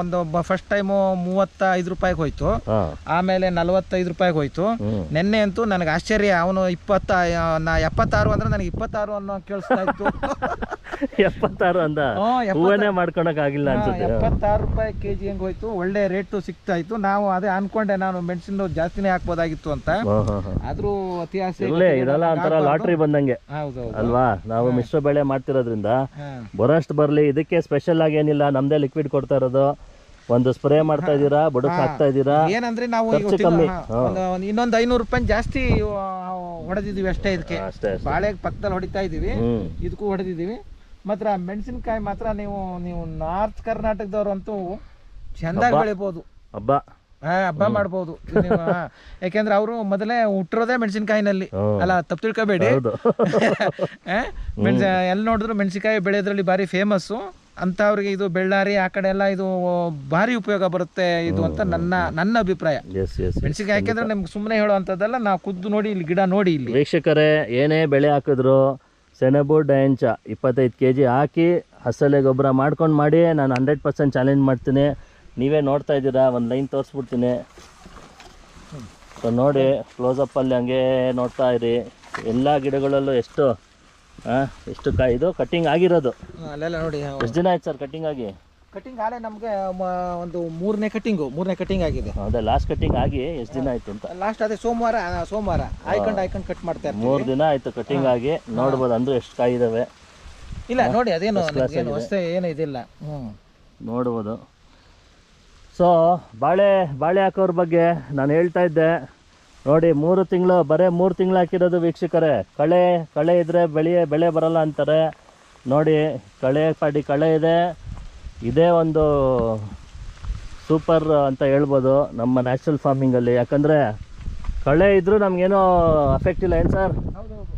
ಒಂದು ಫಸ್ಟ್ ಟೈಮು ಮೂವತ್ತ ಐದು ರೂಪಾಯಿಗೆ ಹೋಯ್ತು. ಆಮೇಲೆ ನಲವತ್ತೈದು ರೂಪಾಯಿಗೆ ಹೋಯ್ತು. ನಿನ್ನೆ ಅಂತೂ ನನಗೆ ಆಶ್ಚರ್ಯ ಅವನು ಇಪ್ಪತ್ತ ನಾ ಎಪ್ಪತ್ತಾರು ಅಂದ್ರೆ ನನಗೆ ಇಪ್ಪತ್ತಾರು ಅನ್ನೋ ಕೇಳಿಸ್ತಾ ಇತ್ತು. ಎಪ್ಪತ್ತಾರು ಅಂದ? ಹೂವನೇ ಮಾಡ್ಕೊಳಕ್ ಆಗಿಲ್ಲ ಅನ್ಸುತ್ತೆ. ಎಪ್ಪತ್ತಾರು ರೂಪಾಯಿ ಕೆ ಜಿ ಹೆಂಗೆ ಹೋಯ್ತು? ಒಳ್ಳೆ ರೇಟು ಸಿಗ್ತಾ ಇತ್ತು. ನಾವು ಅದೇ ಅನ್ಕೊಂಡೆ ನಾನು ಮೆಣಸಿನ ಜಾಸ್ತಿನೇ ಹಾಕ್ಬೋದಾಗಿತ್ತು ಅಂತ. ಆದ್ರೂ ಅತಿ ಆಸೆ ಇದೆಲ್ಲ ಒಂಥರ ಲಾಟ್ರಿ ಬಂದಂಗೆ. ಅಲ್ವಾ? ನಾವು ಮಿಶ್ರ ಬೆಳೆ ಮಾಡ್ತಿರೋದ್ರಿಂದ ಬರೋಷ್ಟು ಬರ್ಲಿ ಇದಕ್ಕೆ ಸ್ಪೆಷಲ್ ಆಗಿ ಏನಿಲ್ಲ ನಮ್ದೇ ಲಿಕ್ವಿಡ್ ಕೊಡ್ತಾ ಇರೋದು. ಒಂದು ಸ್ಪ್ರೇ ಮಾಡ್ತಾ ಇದೀರಾ ಬುಡಕ್ಕೆ ಹಾಕ್ತಾ ಇದೀರಾ ಏನಂದ್ರೆ ನಾವು ಈಗ ಖರ್ಚು ತಿಂಗ್ಳು- ಕಮ್ಮಿ. ಹಾ, ಹಾ. ಒಂದು- ಒಂದು ಇನ್ನೊಂದು ಐನೂರು ರೂಪಾಯಿ ಜಾಸ್ತಿ ಹೊಡೆದಿದೀವಿ ಅಷ್ಟೇ ಇದಕ್ಕೆ. ಅಷ್ಟೇ ಅಷ್ಟೇ. ಬಾಳೆಗೆ ಪಕ್ಕದಲ್ಲಿ ಹೊಡಿತಾ ಇದೀವಿ ಹ್ಮ್. ಇದಕ್ಕೂ ಹೊಡೆದಿದ್ದೀವಿ. ಮಾತ್ರ ಮೆಣಸಿನಕಾಯಿ ಮಾತ್ರ ನೀವು ನೀವು ನಾರ್ತ್ ಕರ್ನಾಟಕದವ್ರು ಅಂತೂ ಚೆಂದಾಗಿ ಬೆಳಿಬೋದು. ಹಬ್ಬ. ಹಾ ಹಬ್ಬ ಮಾಡ್ಬೋದು. ನೀವು, ಹಾ. ಯಾಕೆಂದ್ರೆ ಅವರು ಮೊದಲೇ ಹುಟ್ಟಿರೋದೇ ಮೆಣಸಿನಕಾಯಿನಲ್ಲಿ. ಹ್ಮ್. ಅಲ್ಲ ತಪ್ಪು ತಿಳ್ಕೊಬೇಡಿ. ಹೌದು. ಮೆಣಸ ಎಲ್ಲಿ ನೋಡಿದ್ರು ಮೆಣಸಿನಕಾಯಿ ಬೆಳೆಯೋದ್ರಲ್ಲಿ ಭಾರಿ ಫೇಮಸ್ಸು ಅಂಥವ್ರಿಗೆ ಇದು ಬೆಳ್ಳಾರಿ ಆ ಕಡೆ ಎಲ್ಲ ಇದು ಭಾರಿ ಉಪಯೋಗ ಬರುತ್ತೆ ಇದು ಅಂತ ನನ್ನ ನನ್ನ ಅಭಿಪ್ರಾಯ. ಎಸ್ ಎಸ್ ಮೆಣಸಿನಕಾಯಿ ಯಾಕೆಂದ್ರೆ ನಿಮ್ಗೆ ಸುಮ್ಮನೆ ಹೇಳುವಂಥದ್ದಲ್ಲ ನಾವು ಖುದ್ದು ನೋಡಿ ಇಲ್ಲಿ ಗಿಡ ನೋಡಿ ಇಲ್ಲಿ. ವೀಕ್ಷಕರೇ ಏನೇ ಬೆಳೆ ಹಾಕಿದ್ರು ಸೆಣಬು ಡಯಂಚ ಇಪ್ಪತ್ತೈದು ಕೆ ಜಿ ಹಾಕಿ ಹಸಲೆ ಗೊಬ್ಬರ ಮಾಡ್ಕೊಂಡು ಮಾಡಿ ನಾನು ಹಂಡ್ರೆಡ್ ಪರ್ಸೆಂಟ್ ಚಾಲೆಂಜ್ ಮಾಡ್ತೀನಿ. ನೀವೇ ನೋಡ್ತಾ ಇದ್ದೀರಾ ಒಂದು ಲೈನ್ ತೋರಿಸ್ಬಿಡ್ತೀನಿ. ಸೊ ನೋಡಿ ಕ್ಲೋಸಪ್ಪಲ್ಲಿ ಹಂಗೆ ನೋಡ್ತಾ ಇರಿ. ಎಲ್ಲ ಗಿಡಗಳಲ್ಲೂ ಎಷ್ಟು ಹಾಂ ಎಷ್ಟು ಕಾಯಿ ಇದು ಕಟ್ಟಿಂಗ್ ಆಗಿರೋದು. ಅಲ್ಲೆಲ್ಲ ನೋಡಿ ಎಷ್ಟು ದಿನ ಆಯ್ತು ಸರ್ ಕಟ್ಟಿಂಗ್ ಆಗಿ? ಕಟಿಂಗ್ ಆಲೆ ನಮಗೆ ಒಂದು ಮೂರನೇ ಕಟಿಂಗು ಮೂರನೇ ಕಟಿಂಗ್ ಆಗಿದೆ. ಅದೇ ಲಾಸ್ಟ್ ಕಟ್ಟಿಂಗ್ ಆಗಿ ಎಷ್ಟು ದಿನ ಆಯ್ತು ಅಂತ? ಲಾಸ್ಟ್ ಅದೇ ಸೋಮವಾರ ಸೋಮವಾರ. ಆಯ್ಕೊಂಡು ಆಯ್ಕೊಂಡು ಕಟ್ ಮಾಡ್ತಾ ಇರ್ತೀವಿ. ಮೂರು ದಿನ ಆಯ್ತು ಕಟ್ಟಿಂಗ್ ಆಗಿ. ನೋಡ್ಬೋದು ಅಂದ್ರೆ ಎಷ್ಟು ಕಾಯಿ ಇದಾವೆ. ಇಲ್ಲ ನೋಡಿ ಅದೇನು ಏನು ಹೊಸ ಏನು ಇದಿಲ್ಲ. ಹ್ಞೂ ನೋಡ್ಬೋದು. ಸೊ ಬಾಳೆ ಬಾಳೆ ಹಾಕೋರ ಬಗ್ಗೆ ನಾನು ಹೇಳ್ತಾ ಇದ್ದೆ. ನೋಡಿ ಮೂರು ತಿಂಗಳು ಬರೀ ಮೂರು ತಿಂಗಳು ಹಾಕಿರೋದು ವೀಕ್ಷಕರೇ. ಕಳೆ ಕಳೆ ಇದ್ದರೆ ಬೆಳೆ ಬೆಳೆ ಬರಲ್ಲ ಅಂತಾರೆ. ನೋಡಿ ಕಳೆ ಪಾಡಿ ಕಳೆ ಇದೆ. ಇದೇ ಒಂದು ಸೂಪರ್ ಅಂತ ಹೇಳ್ಬೋದು ನಮ್ಮ ನ್ಯಾಚುರಲ್ ಫಾರ್ಮಿಂಗಲ್ಲಿ ಯಾಕಂದರೆ ಕಳೆ ಇದ್ದರೂ ನಮಗೇನೋ ಅಫೆಕ್ಟ್ ಇಲ್ಲ. ಏನು ಸರ್?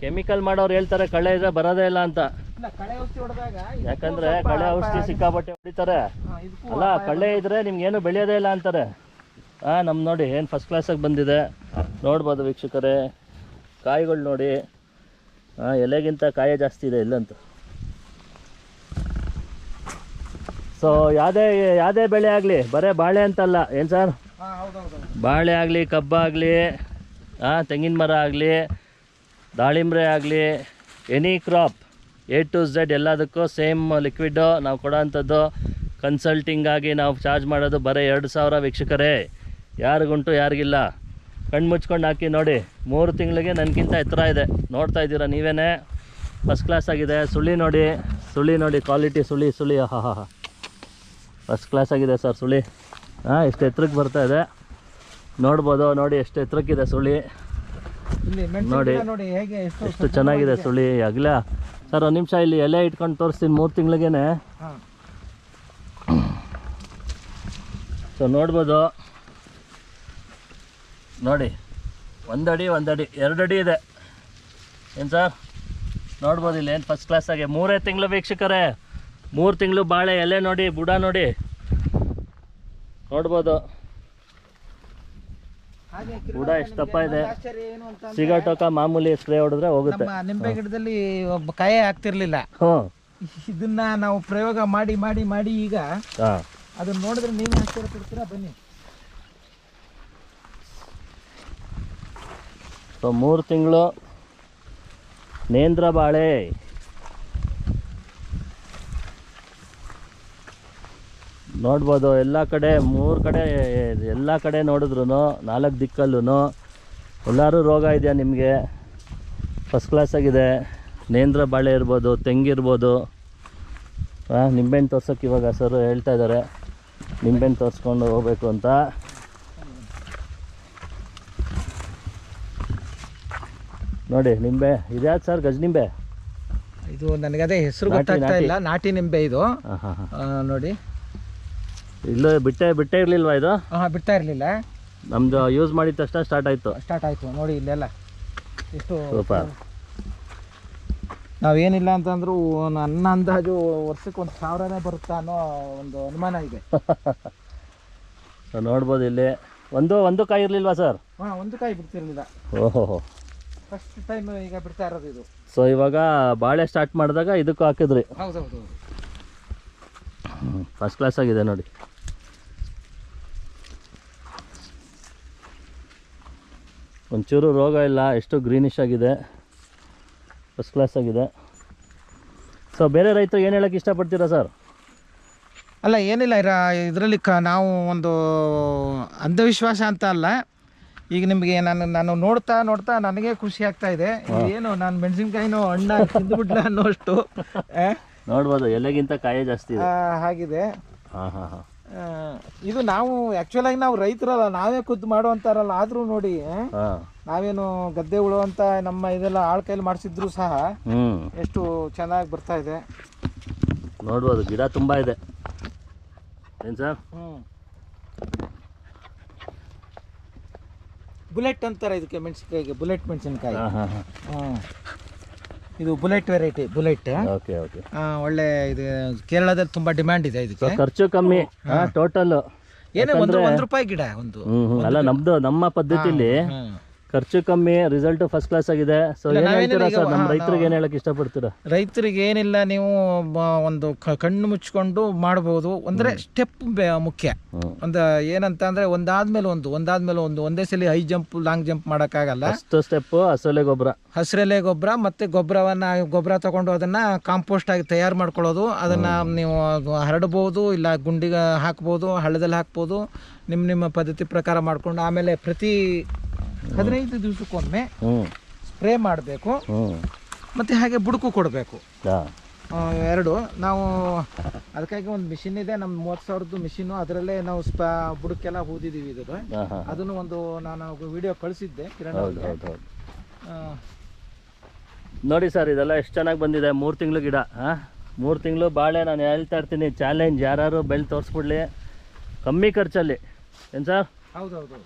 ಕೆಮಿಕಲ್ ಮಾಡೋರು ಹೇಳ್ತಾರೆ ಕಳೆ ಇದ್ರೆ ಬರೋದೇ ಇಲ್ಲ ಅಂತ. ಯಾಕಂದ್ರೆ ಕಳೆ ಔಷಧಿ ಸಿಕ್ಕಾಪಟ್ಟೆ ಹೊಡಿತಾರೆ. ಅಲ್ಲ ಕಳೆ ಇದ್ರೆ ನಿಮ್ಗೆ ಏನು ಬೆಳೆಯೋದೇ ಇಲ್ಲ ಅಂತಾರೆ. ಹಾಂ ನಮ್ಮ ನೋಡಿ ಏನು ಫಸ್ಟ್ ಕ್ಲಾಸಾಗಿ ಬಂದಿದೆ. ನೋಡ್ಬೋದು ವೀಕ್ಷಕರೇ. ಕಾಯಿಗಳು ನೋಡಿ. ಹಾಂ ಎಲೆಗಿಂತ ಕಾಯೇ ಜಾಸ್ತಿ ಇದೆ ಇಲ್ಲಂತ. ಸೊ ಯಾವುದೇ ಯಾವುದೇ ಬೆಳೆ ಆಗಲಿ ಬರೇ ಬಾಳೆ ಅಂತಲ್ಲ ಏನು ಸರ್ ಬಾಳೆ ಆಗಲಿ ಕಬ್ಬಾಗಲಿ ಹಾಂ ತೆಂಗಿನ ಮರ ಆಗಲಿ ದಾಳಿಂಬ್ರೆ ಆಗಲಿ any crop A to Z ಎಲ್ಲದಕ್ಕೂ ಸೇಮ್ ಲಿಕ್ವಿಡ್ಡು ನಾವು ಕೊಡೋ ಅಂಥದ್ದು ಕನ್ಸಲ್ಟಿಂಗ್ ಆಗಿ ನಾವು ಚಾರ್ಜ್ ಮಾಡೋದು ಬರೀ ಎರಡು ಸಾವಿರ ವೀಕ್ಷಕರೇ. ಯಾರಿಗುಂಟು ಯಾರಿಗಿಲ್ಲ. ಕಣ್ಣು ಮುಚ್ಕೊಂಡು ಹಾಕಿ ನೋಡಿ. ಮೂರು ತಿಂಗಳಿಗೆ ನನಗಿಂತ ಎತ್ತರ ಇದೆ. ನೋಡ್ತಾ ಇದ್ದೀರಾ ನೀವೇ ಫಸ್ಟ್ ಕ್ಲಾಸ್ ಆಗಿದೆ. ಸುಳಿ ನೋಡಿ. ಸುಳಿ ನೋಡಿ. ಕ್ವಾಲಿಟಿ ಸುಳಿ ಸುಳಿ. ಹಾ ಹಾ ಹಾ ಫಸ್ಟ್ ಕ್ಲಾಸ್ ಆಗಿದೆ ಸರ್ ಸುಳಿ. ಹಾಂ ಎಷ್ಟು ಎತ್ತರಕ್ಕೆ ಬರ್ತಾ ಇದೆ. ನೋಡ್ಬೋದು. ನೋಡಿ ಎಷ್ಟು ಎತ್ತರಕ್ಕಿದೆ ಸುಳಿ. ನೋಡಿ. ಎಷ್ಟು ಚೆನ್ನಾಗಿದೆ ಸುಳಿ. ಆಗಲ? ಸರ್ ಒಂದು ನಿಮಿಷ ಇಲ್ಲಿ ಎಲೆ ಇಟ್ಕೊಂಡು ತೋರಿಸ್ತೀನಿ ಮೂರು ತಿಂಗಳಿಗೇನೆ. ಸೊ ನೋಡ್ಬೋದು. ನೋಡಿ ಒಂದಡಿ ಒಂದಡಿ ಎರಡು ಅಡಿ ಇದೆ. ಏನು ಸರ್? ನೋಡ್ಬೋದು ಇಲ್ಲಿ ಏನು ಫಸ್ಟ್ ಕ್ಲಾಸಾಗೆ ಮೂರೇ ತಿಂಗಳು ವೀಕ್ಷಕರೇ. ಮೂರು ತಿಂಗಳು ಬಾಳೆ ಎಲೆ ನೋಡಿ ಬುಡ ನೋಡಿ. ನೋಡ್ಬೋದು. ಬುಡ ಎಷ್ಟು ದಪ್ಪ ಇದೆ ಸಿಗಾಟೋಕ ಮಾಮೂಲಿ ಸ್ಪ್ರೇ ಹೊಡೆದ್ರೆ ಹೋಗುತ್ತೆ. ನಿಂಬೆ ಗಿಡದಲ್ಲಿ ಒಬ್ಬ ಕಾಯೇ ಆಗ್ತಿರ್ಲಿಲ್ಲ. ಇದನ್ನ ನಾವು ಪ್ರಯೋಗ ಮಾಡಿ ಮಾಡಿ ಮಾಡಿ ಈಗ ಅದನ್ನ ನೋಡಿದ್ರೆ ನೀವು ಆಶ್ಚರ್ಯ ಪಡ್ತೀರಾ ಬನ್ನಿ. ಸೊ ಮೂರು ತಿಂಗಳು ನೇಂದ್ರ ಬಾಳೆ. ನೋಡ್ಬೋದು, ಎಲ್ಲ ಕಡೆ, ಮೂರು ಕಡೆ, ಎಲ್ಲ ಕಡೆ ನೋಡಿದ್ರು ನಾಲ್ಕು ದಿಕ್ಕಲ್ಲೂ ಎಲ್ಲರೂ ರೋಗ ಇದೆಯಾ ನಿಮಗೆ? ಫಸ್ಟ್ ಕ್ಲಾಸಾಗಿದೆ ನೇಂದ್ರ ಬಾಳೆ ಇರ್ಬೋದು ತೆಂಗಿರ್ಬೋದು ಹಾಂ ನಿಂಬೆಹಣ್ಣು ತೋರ್ಸೋಕೆ ಇವಾಗ ಸರ್ ಹೇಳ್ತಾ ಇದ್ದಾರೆ ನಿಂಬೆಹಣ್ಣು ತೋರಿಸ್ಕೊಂಡು ಹೋಗ್ಬೇಕು ಅಂತ. ನೋಡಿ ನಿಂಬೆ. ಇದ್ಯಾ ಸರ್ ಗಜನಿಂಬೆ ಇದು ನನಗದೇ ಹೆಸರು ನಾಟಿ, ಗೊತ್ತಾಗ್ತಾ ನಾಟಿ. ಇಲ್ಲ ನಾಟಿ ನಿಂಬೆ ಇದು. ಹಾಂ ಹಾಂ ಹಾಂ. ಆ, ನೋಡಿ. ಇಲ್ಲ ಬಿಟ್ಟೆ ಬಿಟ್ಟೇ ಇರಲಿಲ್ವಾ ಇದು? ಹಾ ಬಿಡ್ತಾ ಇರಲಿಲ್ಲ. ನಮ್ಮದು ಯೂಸ್ ಮಾಡಿದ ತಕ್ಷಣ ಸ್ಟಾರ್ಟ್ ಆಯಿತು. ಸ್ಟಾರ್ಟ್ ಆಯಿತು. ನೋಡಿ ಇಲ್ಲೆಲ್ಲ. ಎಷ್ಟು ಸೂಪರ್ ನಾವೇನಿಲ್ಲ ಅಂತಂದ್ರೂ ನನ್ನ ಅಂದಾಜು ವರ್ಷಕ್ಕೆ ಒಂದು ಸಾವಿರನೇ ಬರುತ್ತಾ ಅನ್ನೋ ಒಂದು ಅನುಮಾನ ಇದೆ. ನೋಡ್ಬೋದು ಇಲ್ಲಿ. ಒಂದು ಒಂದು ಕಾಯಿ ಇರಲಿಲ್ವಾ ಸರ್? ಹಾಂ ಒಂದು ಕಾಯಿ ಬಿಡ್ತಿರ್ಲಿಲ್ಲ. ಓಹೋ ಫಸ್ಟ್ ಟೈಮ್ ಈಗ ಬಿಡ್ತಾ ಇರೋದು ಇದು. ಸೊ ಇವಾಗ ಬಾಳೆ ಸ್ಟಾರ್ಟ್ ಮಾಡಿದಾಗ ಇದಕ್ಕೂ ಹಾಕಿದ್ರಿ. ಹೌದೌದು ಫಸ್ಟ್ ಕ್ಲಾಸ್ ಆಗಿದೆ ನೋಡಿ. ಒಂಚೂರು ರೋಗ ಇಲ್ಲ ಎಷ್ಟು ಗ್ರೀನಿಶ್ ಆಗಿದೆ. ಫಸ್ಟ್ ಕ್ಲಾಸ್ ಆಗಿದೆ. ಸೊ ಬೇರೆ ರೈತರು ಏನು ಹೇಳಕ್ಕೆ ಇಷ್ಟಪಡ್ತೀರಾ ಸರ್ ಅಲ್ಲ ಏನಿಲ್ಲ ಇರ ಇದರಲ್ಲಿ ಕ ನಾವು ಒಂದು ಅಂಧವಿಶ್ವಾಸ ಅಂತ ಅಲ್ಲ. ಈಗ ನಿಮಗೆ ನಾನು ನಾನು ನೋಡ್ತಾ ನೋಡ್ತಾ ನನಗೆ ಖುಷಿ ಆಗ್ತಾ ಇದೆ. ಏನು ನಾನು ಮೆಣಸಿನ್ಕಾಯಿನೂ ಅಣ್ಣ ತಿಂದ್ಬಿಟ್ಲ ಅನ್ನೋಷ್ಟು ನೋಡ್ಬೋದು ಎಲೆಗಿಂತ ಕಾಯಿ ಜಾಸ್ತಿ ಹಾಗಿದೆ. ಇದು ನಾವು ಆ್ಯಕ್ಚುಲಾಗಿ ನಾವು ರೈತರಲ್ಲ ನಾವೇ ಖುದ್ದು ಮಾಡುವಂತಾರಲ್ಲ ಆದರೂ ನೋಡಿ ನಾವೇನು ಗದ್ದೆ ಉಳುವಂತ ನಮ್ಮ ಇದೆಲ್ಲ ಆಳ್ ಕೈಲಿ ಮಾಡಿಸಿದ್ರು ಸಹ ಎಷ್ಟು ಚೆನ್ನಾಗಿ ಬರ್ತಾ ಇದೆ. ನೋಡ್ಬೋದು ಗಿಡ ತುಂಬಾ ಇದೆ. ಏನ್ ಸರ್? ಬುಲೆಟ್ ಅಂತಾರೆ ಇದಕ್ಕೆ ಮೆಣಸಿನಕಾಯಿಗೆ ಬುಲೆಟ್ ಮೆಣಸಿನಕಾಯಿ. ಹಾಂ ಹಾಂ ಹಾಂ. ಹ್ಮ್. ಇದು bullet variety bullet. Okay okay. ಒಳ್ಳೆ ಇದು ಕೇರಳದಲ್ಲಿ ತುಂಬಾ ಡಿಮ್ಯಾಂಡ್ ಇದೆ ಇದಕ್ಕೆ. ಖರ್ಚು ಕಮ್ಮಿ ಟೋಟಲ್ ಏನೇ ಒಂದು ಒಂದು ರೂಪಾಯಿ ಗಿಡ ಒಂದು ಅಲ್ಲ ನಮ್ದು ನಮ್ಮ ಪದ್ಧತಿಲಿ. ಖರ್ಚು ಕಮ್ಮಿ ರಿಸಲ್ಟ್ ಫಸ್ಟ್ ಕ್ಲಾಸ್ ಆಗಿದೆ. ಸೊ ಏನು ಹೇಳ್ತೀರಾ ಸರ್? ನಮ್ಮ ರೈತರಿಗೆ ಏನು ಹೇಳಕ್ ಇಷ್ಟಪಡ್ತೀರಾ? ರೈತರಿಗೆ ಏನಿಲ್ಲ ನೀವು ಬ- ಒಂದು ಕ- ಕಣ್ಣು ಮುಚ್ಕೊಂಡು ಮಾಡ್ಬೋದು. ಅಂದ್ರೆ ಸ್ಟೆಪ್ ಮುಖ್ಯ. ಒಂದು ಏನಂತ ಅಂದ್ರೆ ಒಂದಾದ್ಮೇಲೆ ಒಂದು ಒಂದಾದ್ಮೇಲೆ ಒಂದು ಒಂದೇ ಸಲ ಹೈ ಜಂಪ್ ಲಾಂಗ್ ಜಂಪ್ ಮಾಡೋಕ್ಕಾಗಲ್ಲ. ಫಸ್ಟ್ ಸ್ಟೆಪ್ ಹಸಲೆ ಗೊಬ್ಬರ. ಹಸಿರೆಲೆ ಗೊಬ್ಬರ ಮತ್ತೆ ಗೊಬ್ಬರವನ್ನ ಗೊಬ್ಬರ ತಗೊಂಡು ಅದನ್ನ ಕಾಂಪೋಸ್ಟ್ ಆಗಿ ತಯಾರು ಮಾಡ್ಕೊಳ್ಳೋದು. ಅದನ್ನ ನೀವು ಹರಡಬಹುದು ಇಲ್ಲ ಗುಂಡಿಗೆ ಹಾಕ್ಬೋದು ಹಳ್ಳದಲ್ಲಿ ಹಾಕ್ಬೋದು. ನಿಮ್ಮ ನಿಮ್ಮ ಪದ್ಧತಿ ಪ್ರಕಾರ ಮಾಡ್ಕೊಂಡು ಆಮೇಲೆ ಪ್ರತಿ ಹದಿನೈದು ದಿವಸಕ್ಕೊಮ್ಮೆ ಸ್ಪ್ರೇ ಮಾಡಬೇಕು. ಮತ್ತು ಹಾಗೆ ಬುಡಕು ಕೊಡಬೇಕು. ಎರಡು. ನಾವು ಅದಕ್ಕಾಗಿ ಒಂದು ಮಿಷಿನ್ ಇದೆ ನಮ್ಮ ಮೂವತ್ತು ಸಾವಿರದ್ದು ಮಿಷಿನು ಅದರಲ್ಲೇ ನಾವು ಸ್ಪ ಬುಡಕ್ಕೆಲ್ಲ ಹೂದಿದ್ದೀವಿ ಇದು ಹಾಂ ಹಾಂ. ಅದನ್ನು ಒಂದು ನಾನು ವಿಡಿಯೋ ಕಳಿಸಿದ್ದೆ ಕಿರಣ್ ಅವ್ರಿಗೆ. ಆ, ನೋಡಿ ಸರ್ ಇದೆಲ್ಲ ಎಷ್ಟು ಚೆನ್ನಾಗಿ ಬಂದಿದೆ. ಮೂರು ತಿಂಗಳು ಗಿಡ ಹಾಂ? ಮೂರು ತಿಂಗಳು ಬಾಳೆ ನಾನು ಹೇಳ್ತಾ ಇರ್ತೀನಿ. ಚಾಲೆಂಜ್ ಯಾರು ಬೆಳೆ ತೋರಿಸ್ಬಿಡ್ಲಿ. ಕಮ್ಮಿ ಖರ್ಚಲ್ಲಿ. ಏನು ಸರ್?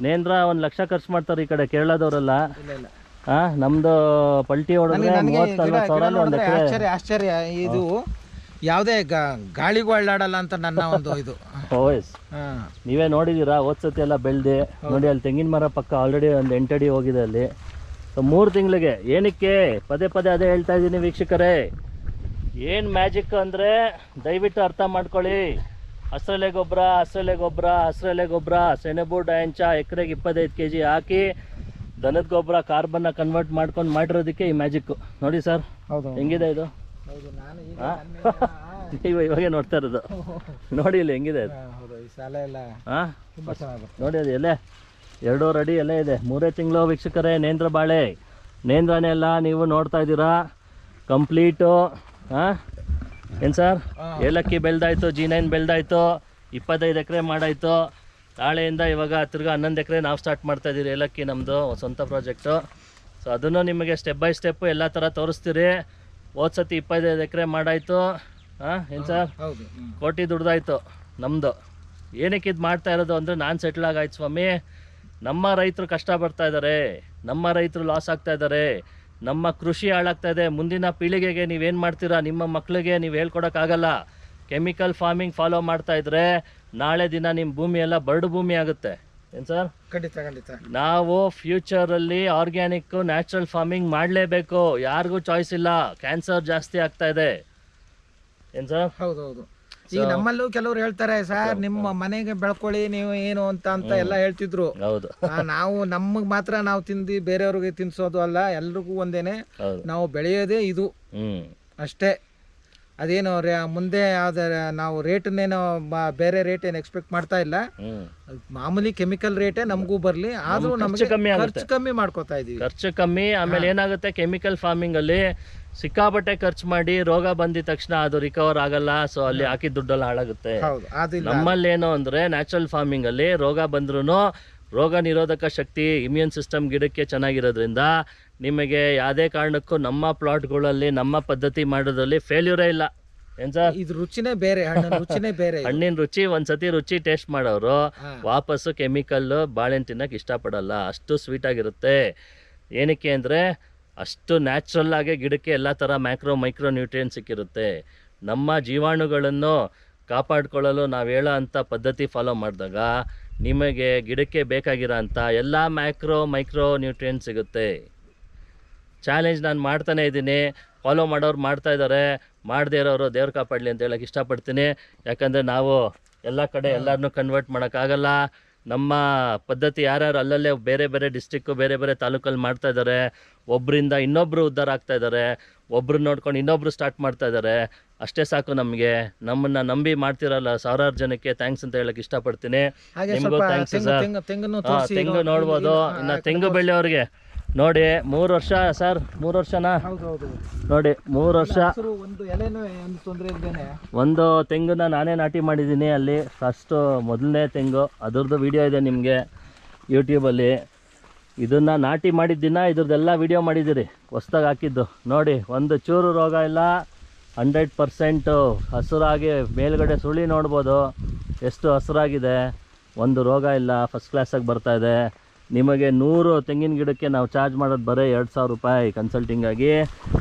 ನೇಂದ್ರ ಒಂದ್ ಲಕ್ಷ ಖರ್ಚು ಮಾಡ್ತಾರ ಈ ಕಡೆ ಕೇರಳದವರೆಲ್ಲ. ಹಾಂ ನಮ್ಮದು ಪಲ್ಟಿ ಹೊಡೆದ್ರೆ ನನಗೆ ಮೂವತ್ತು ಗಿಡ ನಲ್ವತ್ತು ಸಾವಿರ ಒಂದು ಎಕರೆ. ಆಶ್ಚರ್ಯ ಆಶ್ಚರ್ಯ. ಇದು ಯಾವುದೇ ಗಾಳಿಗೂ ಅಳ್ಳಾಡಲ್ಲ ಅಂತ ನನ್ನ ಒಂದು ಇದು. ನೀವೇ ನೋಡಿದೀರಾ ಓದ್ಸತಿ ಎಲ್ಲ ಬೆಳ್ದಿ. ನೋಡಿ ಅಲ್ಲಿ ತೆಂಗಿನ ಮರ ಪಕ್ಕ ಆಲ್ರೆಡಿ ಒಂದು ಎಂಟಡಿ ಹೋಗಿದೆ ಅಲ್ಲಿ. ಸೊ ಮೂರು ತಿಂಗಳಿಗೆ. ಏನಕ್ಕೆ? ಪದೇ ಪದೇ ಅದೇ ಹೇಳ್ತಾ ಇದ್ದೀನಿ ವೀಕ್ಷಕರೇ. ಏನು ಮ್ಯಾಜಿಕ್ ಅಂದರೆ ದಯವಿಟ್ಟು ಅರ್ಥ ಮಾಡ್ಕೊಳ್ಳಿ. ಹಸ್ರಲೆ ಗೊಬ್ಬರ ಹಸ್ರಲೆ ಗೊಬ್ಬರ ಹಸ್ರಲೆ ಗೊಬ್ಬರ ಸೆಣಬು ಡಯಾಂಚ ಎಕರೆಗೆ ಇಪ್ಪತ್ತೈದು ಕೆ ಜಿ ಹಾಕಿ ದನದ ಗೊಬ್ಬರ ಕಾರ್ಬನ್ನ ಕನ್ವರ್ಟ್ ಮಾಡ್ಕೊಂಡು ಮಾಡಿರೋದಕ್ಕೆ ಈ ಮ್ಯಾಜಿಕ್ಕು ನೋಡಿ ಸರ್ ಹೌದು ಹೆಂಗಿದೆ ಇದು? ನೀವು ಇವಾಗೆ ನೋಡ್ತಾ ಇರೋದು. ನೋಡಿ ಇಲ್ಲಿ ಹೆಂಗಿದೆ ಅದು ಹಾಂ ನೋಡಿ ಅದು ಎಲೆ. ಎರಡೂ ರೆಡಿ ಎಲ್ಲ ಇದೆ. ಮೂರೇ ತಿಂಗಳು ವೀಕ್ಷಕರೇ ನೇಂದ್ರ ಬಾಳೆ. ನೇಂದ್ರನೇ ಎಲ್ಲ ನೀವು ನೋಡ್ತಾ ಇದ್ದೀರಾ? ಕಂಪ್ಲೀಟು ಹಾಂ ಏನು ಸರ್. ಏಲಕ್ಕಿ ಬೆಳ್ದಾಯ್ತು ಜಿ ನೈನ್ ಬೆಳೆದಾಯ್ತು ಇಪ್ಪತ್ತೈದು ಎಕರೆ ಮಾಡಾಯ್ತು. ನಾಳೆಯಿಂದ ಇವಾಗ ತಿರ್ಗಾ ಹನ್ನೊಂದು ಎಕರೆ ನಾವು ಸ್ಟಾರ್ಟ್ ಮಾಡ್ತಾ ಇದ್ದೀರಿ ಏಲಕ್ಕಿ ನಮ್ಮದು ಸ್ವಂತ ಪ್ರಾಜೆಕ್ಟು ಸೊ ಅದನ್ನು ನಿಮಗೆ ಸ್ಟೆಪ್ ಬೈ ಸ್ಟೆಪ್ ಎಲ್ಲ ಥರ ತೋರಿಸ್ತೀರಿ. ಹೋದ್ ಸತಿ ಇಪ್ಪತ್ತೈದು ಎಕರೆ ಮಾಡಾಯ್ತು. ಹಾಂ ಏನು ಸರ್. ಕೋಟಿ ದುಡ್ದಾಯ್ತು ನಮ್ಮದು ಏನಕ್ಕೆ ಇದು ಮಾಡ್ತಾ ಇರೋದು ಅಂದರೆ ನಾನು ಸೆಟ್ಲ್ ಆಗಾಯ್ತು ಸ್ವಾಮಿ. ನಮ್ಮ ರೈತರು ಕಷ್ಟ ಬರ್ತಾ ಇದ್ದಾರೆ ನಮ್ಮ ರೈತರು ಲಾಸ್ ಆಗ್ತಾ ಇದ್ದಾರೆ ನಮ್ಮ ಕೃಷಿ ಹಾಳಾಗ್ತಾ ಇದೆ ಮುಂದಿನ ಪೀಳಿಗೆಗೆ ನೀವೇನು ಮಾಡ್ತೀರಾ? ನಿಮ್ಮ ಮಕ್ಕಳಿಗೆ ನೀವು ಹೇಳ್ಕೊಡೋಕ್ಕಾಗಲ್ಲ ಕೆಮಿಕಲ್ ಫಾರ್ಮಿಂಗ್ ಫಾಲೋ ಮಾಡ್ತಾ ಇದ್ರೆ ನಾಳೆ ದಿನ ನಿಮ್ಮ ಭೂಮಿ ಎಲ್ಲ ಬರ್ಡ್ ಭೂಮಿ ಆಗುತ್ತೆ. ಏನು ಸರ್? ಖಂಡಿತ ಖಂಡಿತ. ನಾವು ಫ್ಯೂಚರಲ್ಲಿ ಆರ್ಗ್ಯಾನಿಕ್ ನ್ಯಾಚುರಲ್ ಫಾರ್ಮಿಂಗ್ ಮಾಡಲೇಬೇಕು. ಯಾರಿಗೂ ಚಾಯ್ಸ್ ಇಲ್ಲ. ಕ್ಯಾನ್ಸರ್ ಜಾಸ್ತಿ ಆಗ್ತಾ ಇದೆ. ಏನು ಸರ್? ಹೌದು ಹೌದು ಈಗ ನಮ್ಮಲ್ಲೂ ಕೆಲವ್ರು ಹೇಳ್ತಾರೆ ಸರ್ ನಿಮ್ಮ ಮನೆಗೆ ಬೆಳ್ಕೊಳ್ಳಿ ನೀವು ಏನು ಅಂತ ಅಂತ ಎಲ್ಲ ಹೇಳ್ತಿದ್ರು. ಹೌದು. ನಾವು ನಮಗ್ ಮಾತ್ರ ನಾವು ತಿಂದು ಬೇರೆಯವ್ರಿಗೆ ತಿನ್ಸೋದು ಅಲ್ಲ ಎಲ್ರಿಗೂ ಒಂದೇನೆ ಹೌದು. ನಾವು ಬೆಳೆಯೋದೇ ಇದು. ಹ್ಮ್. ಅಷ್ಟೇ. ಅದೇನು ರೇ ಮುಂದೆ ಯಾವ್ದಾರ ನಾವು ರೇಟ್ನೇನು ಬೇರೆ ರೇಟ್ ಏನು ಎಕ್ಸ್ಪೆಕ್ಟ್ ಮಾಡ್ತಾ ಇಲ್ಲ. ಹ್ಮ್. ಮಾಮೂಲಿ ಕೆಮಿಕಲ್ ರೇಟೇ ನಮಗೂ ಬರಲಿ ಆದ್ರೂ ಖರ್ಚು ನಮಗೆ ಕಮ್ಮಿ ಆಗುತ್ತೆ. ಖರ್ಚು ಕಮ್ಮಿ ಮಾಡ್ಕೋತಾ ಇದೀವಿ. ಖರ್ಚು ಕಮ್ಮಿ ಆಮೇಲೆ ಏನಾಗುತ್ತೆ? ಕೆಮಿಕಲ್ ಫಾರ್ಮಿಂಗ್ ಅಲ್ಲಿ ಸಿಕ್ಕಾಪಟ್ಟೆ ಖರ್ಚು ಮಾಡಿ ರೋಗ ಬಂದಿದ ತಕ್ಷಣ ಅದು ರಿಕವರ್ ಆಗಲ್ಲ ಸೊ ಅಲ್ಲಿ ಹಾಕಿದ ದುಡ್ಡೆಲ್ಲ ಹಾಳಾಗುತ್ತೆ. ಹೌದು ಅದಿಲ್ಲ ನಮ್ಮಲ್ಲಿ ಏನು ಅಂದ್ರೆ ನ್ಯಾಚುರಲ್ ಫಾರ್ಮಿಂಗ್ ಅಲ್ಲಿ ರೋಗ ಬಂದ್ರೂ ರೋಗ ನಿರೋಧಕ ಶಕ್ತಿ ಇಮ್ಯೂನ್ ಸಿಸ್ಟಮ್ ಗಿಡಕ್ಕೆ ಚೆನ್ನಾಗಿರೋದ್ರಿಂದ ನಿಮಗೆ ಯಾವುದೇ ಕಾರಣಕ್ಕೂ ನಮ್ಮ ಪ್ಲಾಟ್ಗಳಲ್ಲಿ ನಮ್ಮ ಪದ್ಧತಿ ಮಾಡೋದ್ರಲ್ಲಿ ಫೇಲ್ಯೂರೇ ಇಲ್ಲ. ಏನ್ ಸರ್? ಇದು ರುಚಿನೇ ಬೇರೆ ಹಣ್ಣಿನ ರುಚಿನೇ ಬೇರೆ. ಹಣ್ಣಿನ ರುಚಿ ಒಂದ್ಸತಿ ರುಚಿ ಟೇಸ್ಟ್ ಮಾಡೋರು. ವಾಪಸ್ಸು ಕೆಮಿಕಲ್ ಬಾಳೆಹಣ್ಣು ತಿನ್ನಕ್ಕೆ ಇಷ್ಟಪಡಲ್ಲ ಅಷ್ಟು ಸ್ವೀಟ್ ಆಗಿರುತ್ತೆ. ಏನಕ್ಕೆ ಅಂದರೆ ಅಷ್ಟು ನ್ಯಾಚುರಲ್ ಆಗಿ ಗಿಡಕ್ಕೆ ಎಲ್ಲ ಥರ ಮ್ಯಾಕ್ರೋ ಮೈಕ್ರೋ ನ್ಯೂಟ್ರಿಯನ್ ಸಿಕ್ಕಿರುತ್ತೆ. ನಮ್ಮ ಜೀವಾಣುಗಳನ್ನು ಕಾಪಾಡಿಕೊಳ್ಳಲು ನಾವು ಹೇಳೋ ಅಂಥ ಪದ್ಧತಿ ಫಾಲೋ ಮಾಡಿದಾಗ ನಿಮಗೆ ಗಿಡಕ್ಕೆ ಬೇಕಾಗಿರೋ ಅಂಥ ಎಲ್ಲ ಮ್ಯಾಕ್ರೋ ಮೈಕ್ರೋ ನ್ಯೂಟ್ರಿಯನ್ ಸಿಗುತ್ತೆ. ಚಾಲೆಂಜ್ ನಾನು ಮಾಡ್ತಾನೆ ಇದ್ದೀನಿ. ಫಾಲೋ ಮಾಡೋರು ಮಾಡ್ತಾ ಇದ್ದಾರೆ ಮಾಡದೇ ಇರೋರು ದೇವ್ರು ಕಾಪಾಡಲಿ ಅಂತ ಹೇಳಕ್ಕೆ ಇಷ್ಟಪಡ್ತೀನಿ. ಯಾಕಂದರೆ ನಾವು ಎಲ್ಲ ಕಡೆ ಎಲ್ಲರನ್ನೂ ಕನ್ವರ್ಟ್ ಮಾಡೋಕ್ಕಾಗಲ್ಲ ನಮ್ಮ ಪದ್ಧತಿ ಯಾರ್ಯಾರು ಅಲ್ಲಲ್ಲೇ ಬೇರೆ ಬೇರೆ ಡಿಸ್ಟಿಕ್ಕು ಬೇರೆ ಬೇರೆ ತಾಲೂಕಲ್ಲಿ ಮಾಡ್ತಾ ಇದ್ದಾರೆ ಒಬ್ಬರಿಂದ ಇನ್ನೊಬ್ಬರು ಉದ್ಧಾರ ಆಗ್ತಾ ಇದ್ದಾರೆ ಒಬ್ಬರು ನೋಡ್ಕೊಂಡು ಇನ್ನೊಬ್ಬರು ಸ್ಟಾರ್ಟ್ ಮಾಡ್ತಾ ಇದ್ದಾರೆ ಅಷ್ಟೇ ಸಾಕು ನಮಗೆ. ನಮ್ಮನ್ನ ನಂಬಿ ಮಾಡ್ತಿರಲ್ಲ ಸಾವಿರಾರು ಜನಕ್ಕೆ ಥ್ಯಾಂಕ್ಸ್ ಅಂತ ಹೇಳಕ್ ಇಷ್ಟಪಡ್ತೀನಿ. ನಿಮಗೂ ಥ್ಯಾಂಕ್ಸ್ ಸರ್ ತೆಂಗು ನೋಡ್ಬೋದು. ಇನ್ನು ತೆಂಗು ಬೆಳೆಯೋರಿಗೆ ನೋಡಿ ಮೂರು ವರ್ಷ ಸರ್ ಮೂರು ವರ್ಷನಾ? ನೋಡಿ ಮೂರು ವರ್ಷ. ಒಂದು ಎಲೆನೂ ಒಂದು ತೊಂದರೆ ಇಲ್ದೇನೆ. ಒಂದು ತೆಂಗನ್ನ ನಾನೇ ನಾಟಿ ಮಾಡಿದ್ದೀನಿ ಅಲ್ಲಿ. ಫಸ್ಟು ಮೊದಲನೇ ತೆಂಗು. ಅದ್ರದ್ದು ವಿಡಿಯೋ ಇದೆ ನಿಮಗೆ ಯೂಟ್ಯೂಬಲ್ಲಿ ಇದನ್ನು ನಾಟಿ ಮಾಡಿದ ದಿನ ಇದ್ರದ್ದೆಲ್ಲ ವಿಡಿಯೋ ಮಾಡಿದ್ದೀರಿ. ಹೊಸ್ದಾಗಿ ಹಾಕಿದ್ದು. ನೋಡಿ ಒಂದು ಚೂರು ರೋಗ ಇಲ್ಲ. ಹಂಡ್ರೆಡ್ ಪರ್ಸೆಂಟು ಹಸಿರಾಗಿ ಮೇಲ್ಗಡೆ ಸುಳಿ ನೋಡ್ಬೋದು. ಎಷ್ಟು ಹಸುರಾಗಿದೆ. ಒಂದು ರೋಗ ಇಲ್ಲ. ಫಸ್ಟ್ ಕ್ಲಾಸಾಗಿ ಬರ್ತಾಯಿದೆ ಇದೆ. ನಿಮಗೆ ನೂರು ತೆಂಗಿನ ಗಿಡಕ್ಕೆ ನಾವು ಚಾರ್ಜ್ ಮಾಡೋದು ಬರೀ ಎರಡು ಸಾವಿರ ರೂಪಾಯಿ ಕನ್ಸಲ್ಟಿಂಗಾಗಿ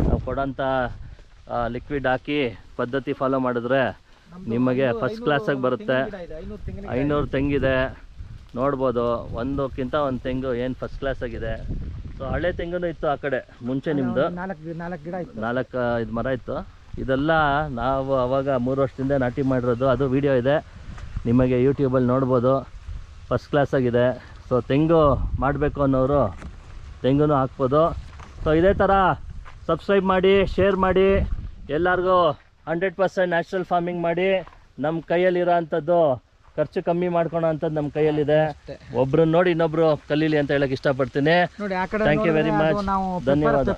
ನಾವು ಕೊಡೋಂಥ ಲಿಕ್ವಿಡ್ ಹಾಕಿ ಪದ್ಧತಿ ಫಾಲೋ ಮಾಡಿದ್ರೆ ನಿಮಗೆ ಫಸ್ಟ್ ಕ್ಲಾಸಾಗಿ ಬರುತ್ತೆ. ಐನೂರು ತೆಂಗಿದೆ. ನೋಡ್ಬೋದು ಒಂದಕ್ಕಿಂತ ಒಂದು ತೆಂಗು ಏನು ಫಸ್ಟ್ ಕ್ಲಾಸ್ ಆಗಿದೆ. ಸೊ ಹಳೆ ತೆಂಗುನು ಇತ್ತು ಆ ಕಡೆ ಮುಂಚೆ ನಿಮ್ಮದು ನಾಲ್ಕು ನಾಲ್ಕು ಗಿಡ ಇತ್ತು. ನಾಲ್ಕು ಇದು ಮರ ಇತ್ತು. ಇದೆಲ್ಲ ನಾವು ಅವಾಗ ಮೂರು ವರ್ಷದಿಂದ ನಾಟಿ ಮಾಡಿರೋದು ಅದು ವಿಡಿಯೋ ಇದೆ. ನಿಮಗೆ ಯೂಟ್ಯೂಬಲ್ಲಿ ನೋಡ್ಬೋದು. ಫಸ್ಟ್ ಕ್ಲಾಸ್ ಆಗಿದೆ. ಸೊ ತೆಂಗು ಮಾಡಬೇಕು ಅನ್ನೋರು ತೆಂಗುನೂ ಹಾಕ್ಬೋದು. ಸೊ ಇದೇ ಥರ ಸಬ್ಸ್ಕ್ರೈಬ್ ಮಾಡಿ ಶೇರ್ ಮಾಡಿ ಎಲ್ಲರಿಗೂ ಹಂಡ್ರೆಡ್ ಪರ್ಸೆಂಟ್ ನ್ಯಾಚುರಲ್ ಫಾರ್ಮಿಂಗ್ ಮಾಡಿ ನಮ್ಮ ಕೈಯಲ್ಲಿರೋ ಅಂಥದ್ದು ಖರ್ಚು ಕಮ್ಮಿ ಮಾಡ್ಕೊಳೋ ಅಂಥದ್ದು ನಮ್ಮ ಕೈಯಲ್ಲಿದೆ. ಒಬ್ರು ನೋಡಿ ಇನ್ನೊಬ್ರು ಕಲೀಲಿ ಅಂತ ಹೇಳಕ್ ಇಷ್ಟಪಡ್ತೀನಿ. ಥ್ಯಾಂಕ್ ಯು ವೆರಿ ಮಚ್ ಧನ್ಯವಾದ.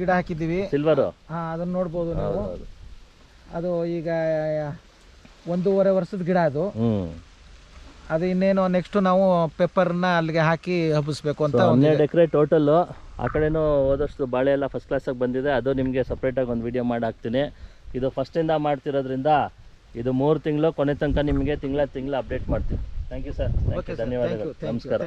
ಗಿಡ ಹಾಕಿದ್ದೀವಿ. ಸಿಲ್ವರು ಅದನ್ನ ನೋಡ್ಬೋದು ನೀವು. ಅದು ಈಗ ಒಂದೂವರೆ ವರ್ಷದ ಗಿಡ ಅದು. ಅದು ಇನ್ನೇನು ನೆಕ್ಸ್ಟ್ ನಾವು ಪೆಪ್ಪರ್ನ ಅಲ್ಲಿಗೆ ಹಾಕಿ ಹಬ್ಬಿಸ್ಬೇಕು ಅಂತ ಒಂದು ಹನ್ನೆರಡು ಎಕರೆ ಟೋಟಲ್ಲು ಆ ಕಡೆನೂ ಹೋದಷ್ಟು ಬಾಳೆ ಎಲ್ಲ ಫಸ್ಟ್ ಕ್ಲಾಸಾಗಿ ಬಂದಿದೆ ಅದು ನಿಮಗೆ ಸಪ್ರೇಟಾಗಿ ಒಂದು ವಿಡಿಯೋ ಮಾಡಿ ಹಾಕ್ತೀನಿ. ಇದು ಫಸ್ಟಿಂದ ಮಾಡ್ತಿರೋದ್ರಿಂದ ಇದು ಮೂರು ತಿಂಗಳು ಕೊನೆ ತನಕ ನಿಮಗೆ ತಿಂಗಳ ತಿಂಗಳ ಅಪ್ಡೇಟ್ ಮಾಡ್ತೀನಿ. ಥ್ಯಾಂಕ್ ಯು ಸರ್ ಧನ್ಯವಾದಗಳು. ನಮಸ್ಕಾರ.